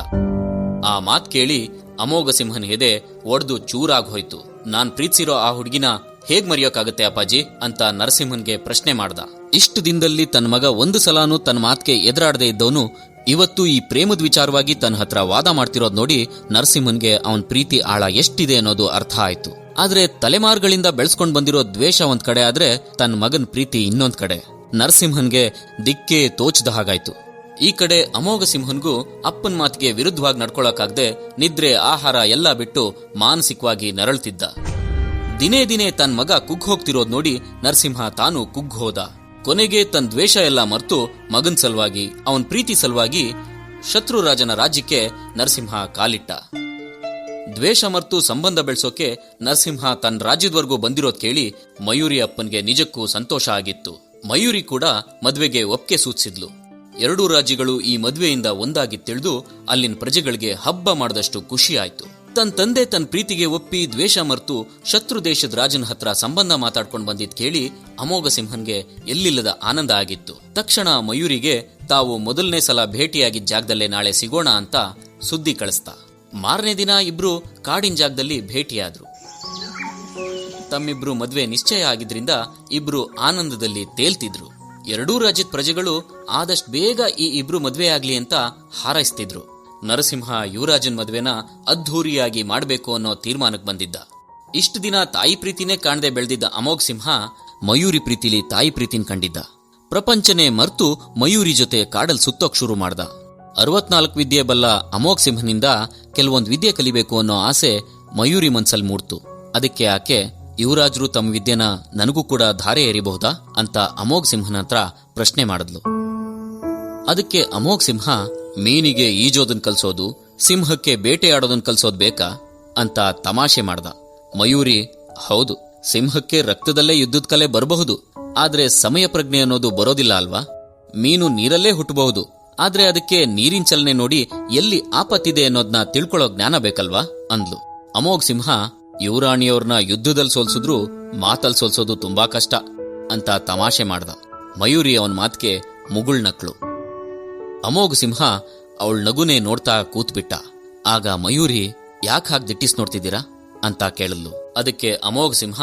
ಆ ಮಾತ್ ಕೇಳಿ ಅಮೋಘ ಸಿಂಹನ್ ಎದೆ ಒಡೆದು ಚೂರಾಗ್ ಹೋಯ್ತು. ನಾನ್ ಪ್ರೀತಿಸಿರೋ ಆ ಹುಡುಗಿನ ಹೇಗ್ ಮರೆಯೋಕಾಗತ್ತೆ ಅಪ್ಪಾಜಿ? ಅಂತ ನರಸಿಂಹನ್ಗೆ ಪ್ರಶ್ನೆ ಮಾಡ್ದ. ಇಷ್ಟು ದಿನದಲ್ಲಿ ತನ್ನ ಮಗ ಒಂದು ಸಲಾನು ತನ್ನ ಮಾತ್ಗೆ ಎದುರಾಡದೆ ಇದ್ದವನು ಇವತ್ತು ಈ ಪ್ರೇಮದ ವಿಚಾರವಾಗಿ ತನ್ನ ಹತ್ರ ವಾದ ಮಾಡ್ತಿರೋದ್ ನೋಡಿ ನರಸಿಂಹನ್ಗೆ ಅವನ್ ಪ್ರೀತಿ ಆಳ ಎಷ್ಟಿದೆ ಅನ್ನೋದು ಅರ್ಥ ಆಯ್ತು. ಆದ್ರೆ ತಲೆಮಾರುಗಳಿಂದ ಬೆಳೆಸ್ಕೊಂಡ್ ಬಂದಿರೋ ದ್ವೇಷ ಒಂದ್ ಕಡೆ ಆದ್ರೆ ತನ್ನ ಮಗನ್ ಪ್ರೀತಿ ಇನ್ನೊಂದ್ ಕಡೆ. ನರಸಿಂಹನ್ಗೆ ದಿಕ್ಕೇ ತೋಚದ ಹಾಗಾಯ್ತು. ಈ ಕಡೆ ಅಮೋಘ ಸಿಂಹನ್ಗೂ ಅಪ್ಪನ್ ಮಾತಿಗೆ ವಿರುದ್ಧವಾಗಿ ನಡ್ಕೊಳಕಾಗದೆ ನಿದ್ರೆ ಆಹಾರ ಎಲ್ಲ ಬಿಟ್ಟು ಮಾನಸಿಕವಾಗಿ ನರಳ್ತಿದ್ದ. ದಿನೇ ದಿನೇ ತನ್ನ ಮಗ ಕುಗ್ಗ್ ಹೋಗ್ತಿರೋದ್ ನೋಡಿ ನರಸಿಂಹ ತಾನು ಕುಗ್ಗ್ಹೋದ. ಕೊನೆಗೆ ತನ್ನ ದ್ವೇಷ ಎಲ್ಲ ಮರ್ತು ಮಗನ್ ಸಲುವಾಗಿ, ಅವನ್ ಪ್ರೀತಿ ಸಲುವಾಗಿ ಶತ್ರುರಾಜನ ರಾಜ್ಯಕ್ಕೆ ನರಸಿಂಹ ಕಾಲಿಟ್ಟ. ದ್ವೇಷ ಮರ್ತು ಸಂಬಂಧ ಬೆಳೆಸೋಕೆ ನರಸಿಂಹ ತನ್ನ ರಾಜ್ಯದವರೆಗೂ ಬಂದಿರೋದ್ ಕೇಳಿ ಮಯೂರಿ ಅಪ್ಪನ್ಗೆ ನಿಜಕ್ಕೂ ಸಂತೋಷ ಆಗಿತ್ತು. ಮಯೂರಿ ಕೂಡ ಮದುವೆಗೆ ಒಪ್ಪಿಗೆ ಸೂಚಿಸಿದ್ಲು. ಎರಡೂ ರಾಜ್ಯಗಳು ಈ ಮದುವೆಯಿಂದ ಒಂದಾಗಿ ತಿಳಿದು ಅಲ್ಲಿನ ಪ್ರಜೆಗಳಿಗೆ ಹಬ್ಬ ಮಾಡದಷ್ಟು ಖುಷಿ ತನ್ನ ತಂದೆ ತನ್ನ ಪ್ರೀತಿಗೆ ಒಪ್ಪಿ ದ್ವೇಷ ಮರ್ತು ಶತ್ರು ದೇಶದ ರಾಜನ ಹತ್ರ ಸಂಬಂಧ ಮಾತಾಡ್ಕೊಂಡು ಬಂದಿದ್ ಕೇಳಿ ಅಮೋಘ ಸಿಂಹನ್ಗೆ ಎಲ್ಲಿಲ್ಲದ ಆನಂದ ಆಗಿತ್ತು. ತಕ್ಷಣ ಮಯೂರಿಗೆ, ತಾವು ಮೊದಲನೇ ಸಲ ಭೇಟಿಯಾಗಿದ್ದ ಜಾಗದಲ್ಲೇ ನಾಳೆ ಸಿಗೋಣ ಅಂತ ಸುದ್ದಿ ಕಳಿಸ್ತಾ. ಮಾರನೇ ದಿನ ಇಬ್ರು ಕಾಡಿನ ಜಾಗದಲ್ಲಿ ಭೇಟಿಯಾದ್ರು. ತಮ್ಮಿಬ್ರು ಮದುವೆ ನಿಶ್ಚಯ ಆಗಿದ್ರಿಂದ ಇಬ್ರು ಆನಂದದಲ್ಲಿ ತೇಲ್ತಿದ್ರು. ಎರಡೂ ರಾಜ್ಯದ ಪ್ರಜೆಗಳು ಆದಷ್ಟು ಬೇಗ ಈ ಇಬ್ರು ಮದ್ವೆ ಆಗ್ಲಿ ಅಂತ ಹಾರೈಸ್ತಿದ್ರು. ನರಸಿಂಹ ಯುವರಾಜನ್ ಮದುವೆನ ಅದ್ಧೂರಿಯಾಗಿ ಮಾಡಬೇಕು ಅನ್ನೋ ತೀರ್ಮಾನಕ್ಕೆ ಬಂದಿದ್ದ. ಇಷ್ಟು ದಿನ ತಾಯಿ ಪ್ರೀತಿನೇ ಕಾಣದೆ ಬೆಳೆದಿದ್ದ ಅಮೋಘ್ ಸಿಂಹ ಮಯೂರಿ ಪ್ರೀತಿಲಿ ತಾಯಿ ಪ್ರೀತಿನ ಕಂಡಿದ್ದ. ಪ್ರಪಂಚನೇ ಮರ್ತು ಮಯೂರಿ ಜೊತೆ ಕಾಡಲ್ ಸುತ್ತೋಕ್ ಶುರು ಮಾಡ್ದ. ಅರವತ್ನಾಲ್ಕು ವಿದ್ಯೆ ಬಲ್ಲ ಅಮೋಘ್ ಸಿಂಹನಿಂದ ಕೆಲವೊಂದು ವಿದ್ಯೆ ಕಲಿಬೇಕು ಅನ್ನೋ ಆಸೆ ಮಯೂರಿ ಮನ್ಸಲ್ ಮೂಡ್ತು. ಅದಕ್ಕೆ ಆಕೆ ಯುವರಾಜರು ತಮ್ಮ ವಿದ್ಯೆನ ನನಗೂ ಕೂಡ ಧಾರೆ ಎರಿಬಹುದಾ ಅಂತ ಅಮೋಘ್ ಸಿಂಹನ ಹತ್ರ ಪ್ರಶ್ನೆ ಮಾಡಿದ್ಲು. ಅದಕ್ಕೆ ಅಮೋಘ ಸಿಂಹ, ಮೀನಿಗೆ ಈಜೋದನ್ ಕಲ್ಸೋದು, ಸಿಂಹಕ್ಕೆ ಬೇಟೆಯಾಡೋದನ್ ಕಲ್ಸೋದ್ ಬೇಕಾ? ಅಂತ ತಮಾಷೆ ಮಾಡ್ದ. ಮಯೂರಿ, ಹೌದು, ಸಿಂಹಕ್ಕೆ ರಕ್ತದಲ್ಲೇ ಯುದ್ಧದ ಕಲೆ ಬರಬಹುದು, ಆದ್ರೆ ಸಮಯ ಪ್ರಜ್ಞೆ ಅನ್ನೋದು ಬರೋದಿಲ್ಲ ಅಲ್ವಾ? ಮೀನು ನೀರಲ್ಲೇ ಹುಟ್ಟಬಹುದು, ಆದ್ರೆ ಅದಕ್ಕೆ ನೀರಿನ ಚಲನೆ ನೋಡಿ ಎಲ್ಲಿ ಆಪತ್ತಿದೆ ಅನ್ನೋದನ್ನ ತಿಳ್ಕೊಳ್ಳೋ ಜ್ಞಾನ ಬೇಕಲ್ವಾ? ಅಂದ್ಲು. ಅಮೋಘ್ ಸಿಂಹ ಯುವರಾಣಿಯವ್ರನ್ನ ಯುದ್ಧದಲ್ಲಿ ಸೋಲ್ಸಿದ್ರು ಮಾತಲ್ ಸೋಲ್ಸೋದು ತುಂಬಾ ಕಷ್ಟ ಅಂತ ತಮಾಷೆ ಮಾಡ್ದ. ಮಯೂರಿ ಅವನ ಮಾತ್ಗೆ ಮುಗುಳ್ನಕ್ಳು ಅಮೋಘ ಸಿಂಹ ಅವಳ ನಗುನೆ ನೋಡ್ತಾ ಕೂತ್ಬಿಟ್ಟ. ಆಗ ಮಯೂರಿ, ಯಾಕೆ ಹಾಗ್ ದಿಟ್ಟಿಸ್ ನೋಡ್ತಿದ್ದೀರಾ? ಅಂತ ಕೇಳಲ್ಲು ಅದಕ್ಕೆ ಅಮೋಘ ಸಿಂಹ,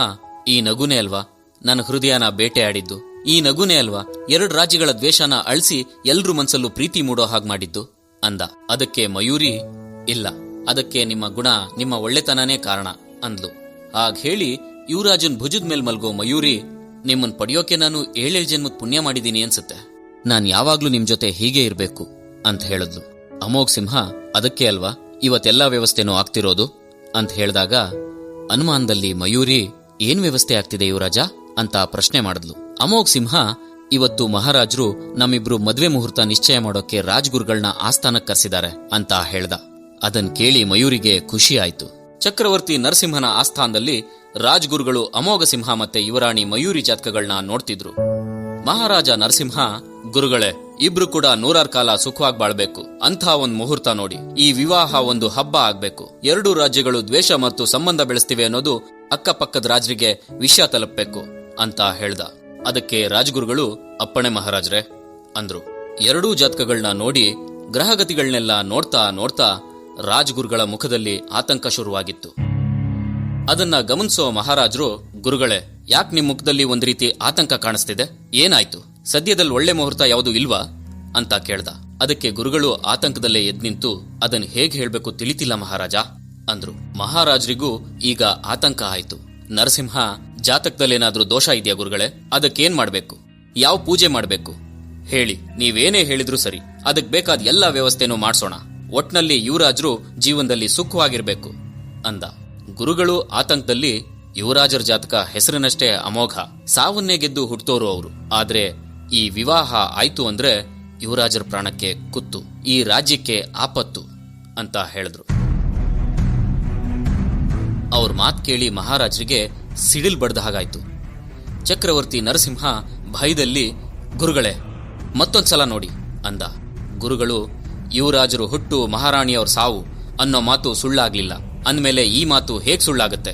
ಈ ನಗುನೇ ಅಲ್ವಾ? ನನ್ನ ಹೃದಯನ ಬೇಟೆಯಾಡಿದ್ದು ಈ ನಗುನೇ ಅಲ್ವಾ? ಎರಡು ರಾಜ್ಯಗಳ ದ್ವೇಷನ ಅಳಿಸಿ ಎಲ್ರೂ ಮನ್ಸಲ್ಲೂ ಪ್ರೀತಿ ಮೂಡೋ ಹಾಗೆ ಮಾಡಿದ್ದು. ಅಂದ. ಅದಕ್ಕೆ ಮಯೂರಿ, ಇಲ್ಲ. ಅದಕ್ಕೆ ನಿಮ್ಮ ಗುಣ ನಿಮ್ಮ ಒಳ್ಳೆತನನೇ ಕಾರಣ. ಅಂದ್ಲು. ಹಾಗ ಹೇಳಿ ಯುವರಾಜನ್ ಭುಜದ ಮೇಲೆ ಮಲ್ಗೋ ಮಯೂರಿ, ನಿಮ್ಮನ್ ಪಡೆಯೋಕೆ ನಾನು ಏಳೇಳು ಜನ್ಮದ ಪುಣ್ಯ ಮಾಡಿದೀನಿ ಅನ್ಸುತ್ತೆ. ನಾನ್ ಯಾವಾಗ್ಲೂ ನಿಮ್ ಜೊತೆ ಹೀಗೆ ಇರ್ಬೇಕು ಅಂತ ಹೇಳಿದ್ಲು. ಅಮೋಘ್ ಸಿಂಹ, ಅದಕ್ಕೆ ಅಲ್ವಾ? ಇವತ್ತೆಲ್ಲ ವ್ಯವಸ್ಥೆನೂ ಆಗ್ತಿರೋದು? ಅಂತ ಹೇಳಿದಾಗ, ಅನುಮಾನದಲ್ಲಿ ಮಯೂರಿ, ಏನ್ ವ್ಯವಸ್ಥೆ ಆಗ್ತಿದೆ ಯುವರಾಜ? ಅಂತ ಪ್ರಶ್ನೆ ಮಾಡಿದ್ಲು. ಅಮೋಘ್ ಸಿಂಹ, ಇವತ್ತು ಮಹಾರಾಜರು ನಮ್ಮಿಬ್ರು ಮದ್ವೆ ಮುಹೂರ್ತ ನಿಶ್ಚಯ ಮಾಡೋಕೆ ರಾಜ್ಗುರುಗಳನ್ನ ಆಸ್ಥಾನಕ್ಕೆ ಕರೆಸಿದ್ದಾರೆ ಅಂತ ಹೇಳ್ದ. ಅದನ್ ಕೇಳಿ ಮಯೂರಿಗೆ ಖುಷಿ ಆಯ್ತು. ಚಕ್ರವರ್ತಿ ನರಸಿಂಹನ ಆಸ್ಥಾನದಲ್ಲಿ ರಾಜ್ಗುರುಗಳು ಅಮೋಘ ಸಿಂಹ ಮತ್ತೆ ಯುವರಾಣಿ ಮಯೂರಿ ಜಾತಕಗಳನ್ನ ನೋಡ್ತಿದ್ರು. ಮಹಾರಾಜ ನರಸಿಂಹ, ಗುರುಗಳೇ, ಇಬ್ರು ಕೂಡ ನೂರಾರ್ ಕಾಲ ಸುಖವಾಗಿ ಬಾಳ್ಬೇಕು. ಅಂತ ಒಂದ್ ಮುಹೂರ್ತ ನೋಡಿ. ಈ ವಿವಾಹ ಒಂದು ಹಬ್ಬ ಆಗ್ಬೇಕು. ಎರಡು ರಾಜ್ಯಗಳು ದ್ವೇಷ ಮತ್ತು ಸಂಬಂಧ ಬೆಳೆಸ್ತಿವೆ ಅನ್ನೋದು ಅಕ್ಕಪಕ್ಕದ ರಾಜರಿಗೆ ವಿಷಯ ತಲುಪಬೇಕು, ಅಂತ ಹೇಳ್ದ. ಅದಕ್ಕೆ ರಾಜಗುರುಗಳು, ಅಪ್ಪಣೆ ಮಹಾರಾಜ್ರೆ, ಅಂದ್ರು. ಎರಡೂ ಜಾತಕಗಳನ್ನ ನೋಡಿ ಗ್ರಹಗತಿಗಳನ್ನೆಲ್ಲ ನೋಡ್ತಾ ನೋಡ್ತಾ ರಾಜಗುರುಗಳ ಮುಖದಲ್ಲಿ ಆತಂಕ ಶುರುವಾಗಿತ್ತು. ಅದನ್ನ ಗಮನಿಸುವ ಮಹಾರಾಜರು, ಗುರುಗಳೇ, ಯಾಕೆ ನಿಮ್ ಮುಖದಲ್ಲಿ ಒಂದ್ ರೀತಿ ಆತಂಕ ಕಾಣಿಸ್ತಿದೆ? ಏನಾಯ್ತು? ಸದ್ಯದಲ್ಲಿ ಒಳ್ಳೆ ಮುಹೂರ್ತ ಯಾವುದು ಇಲ್ವಾ? ಅಂತ ಕೇಳ್ದ. ಅದಕ್ಕೆ ಗುರುಗಳು ಆತಂಕದಲ್ಲೇ ಎದ್ ನಿಂತು ಅದನ್ನು ಹೇಗ್ ಹೇಳ್ಬೇಕು ತಿಳಿತಿಲ್ಲ ಮಹಾರಾಜ, ಅಂದ್ರು. ಮಹಾರಾಜರಿಗೂ ಈಗ ಆತಂಕ ಆಯ್ತು. ನರಸಿಂಹ, ಜಾತಕದಲ್ಲೇನಾದ್ರೂ ದೋಷ ಇದೆಯಾ ಗುರುಗಳೇ? ಅದಕ್ಕೇನ್ ಮಾಡ್ಬೇಕು? ಯಾವ ಪೂಜೆ ಮಾಡ್ಬೇಕು? ಹೇಳಿ, ನೀವೇನೇ ಹೇಳಿದ್ರು ಸರಿ. ಅದಕ್ ಬೇಕಾದ ಎಲ್ಲಾ ವ್ಯವಸ್ಥೆನೂ ಮಾಡ್ಸೋಣ. ಒಟ್ನಲ್ಲಿ ಯುವರಾಜರು ಜೀವನದಲ್ಲಿ ಸುಖವಾಗಿರ್ಬೇಕು ಅಂದ. ಗುರುಗಳು ಆತಂಕದಲ್ಲಿ ಯುವರಾಜರ ಜಾತಕ ಹೆಸರಿನಷ್ಟೇ ಅಮೋಘ. ಸಾವನ್ನೇ ಗೆದ್ದು ಹುಟ್ಟೋರು ಅವರು. ಆದ್ರೆ ಈ ವಿವಾಹ ಆಯ್ತು ಅಂದ್ರೆ ಯುವರಾಜರ ಪ್ರಾಣಕ್ಕೆ ಕುತ್ತು. ಈ ರಾಜ್ಯಕ್ಕೆ ಆಪತ್ತು ಅಂತ ಹೇಳಿದ್ರು. ಅವ್ರ ಮಾತ್ ಕೇಳಿ ಮಹಾರಾಜರಿಗೆ ಸಿಡಿಲ್ ಬಡ್ದ ಹಾಗಾಯ್ತು. ಚಕ್ರವರ್ತಿ ನರಸಿಂಹ ಭಯದಲ್ಲಿ, ಗುರುಗಳೇ ಮತ್ತೊಂದ್ಸಲ ನೋಡಿ ಅಂದ. ಗುರುಗಳು ಯುವರಾಜರು ಹುಟ್ಟು ಮಹಾರಾಣಿಯವ್ರ ಸಾವು ಅನ್ನೋ ಮಾತು ಸುಳ್ಳಾಗ್ಲಿಲ್ಲ. ಅಂದಮೇಲೆ ಈ ಮಾತು ಹೇಗ್ ಸುಳ್ಳಾಗುತ್ತೆ?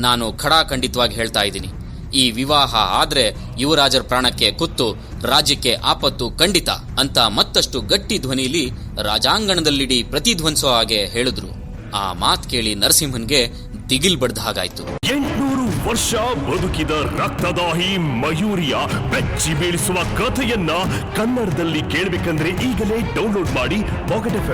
ನಾನು ಖಡಾಖಂಡಿತವಾಗಿ ಹೇಳ್ತಾ ಇದ್ದೀನಿ. ಈ ವಿವಾಹ ಆದ್ರೆ ಯುವರಾಜರ ಪ್ರಾಣಕ್ಕೆ ಕುತ್ತು, ರಾಜ್ಯಕ್ಕೆ ಆಪತ್ತು ಖಂಡಿತ ಅಂತ ಮತ್ತಷ್ಟು ಗಟ್ಟಿ ಧ್ವನಿಲಿ ರಾಜಾಂಗಣದಲ್ಲಿಡೀ ಪ್ರತಿಧ್ವನಿಸೋ ಹಾಗೆ ಹೇಳಿದ್ರು. ಆ ಮಾತ್ ಕೇಳಿ ನರಸಿಂಹನ್ಗೆ ದಿಗಿಲ್ ಬಡ್ದ ಹಾಗಾಯ್ತು. ವರ್ಷ ಬದುಕಿದ ರಕ್ತದಾಹಿ ಮಯೂರಿಯ ಬೆಚ್ಚಿ ಬೀಳಿಸುವ ಕಥೆಯನ್ನ ಕನ್ನಡದಲ್ಲಿ ಕೇಳಬೇಕಂದ್ರೆ ಈಗಲೇ ಡೌನ್ಲೋಡ್ ಮಾಡಿ ಪಾಕೆಟ್ ಎಫ್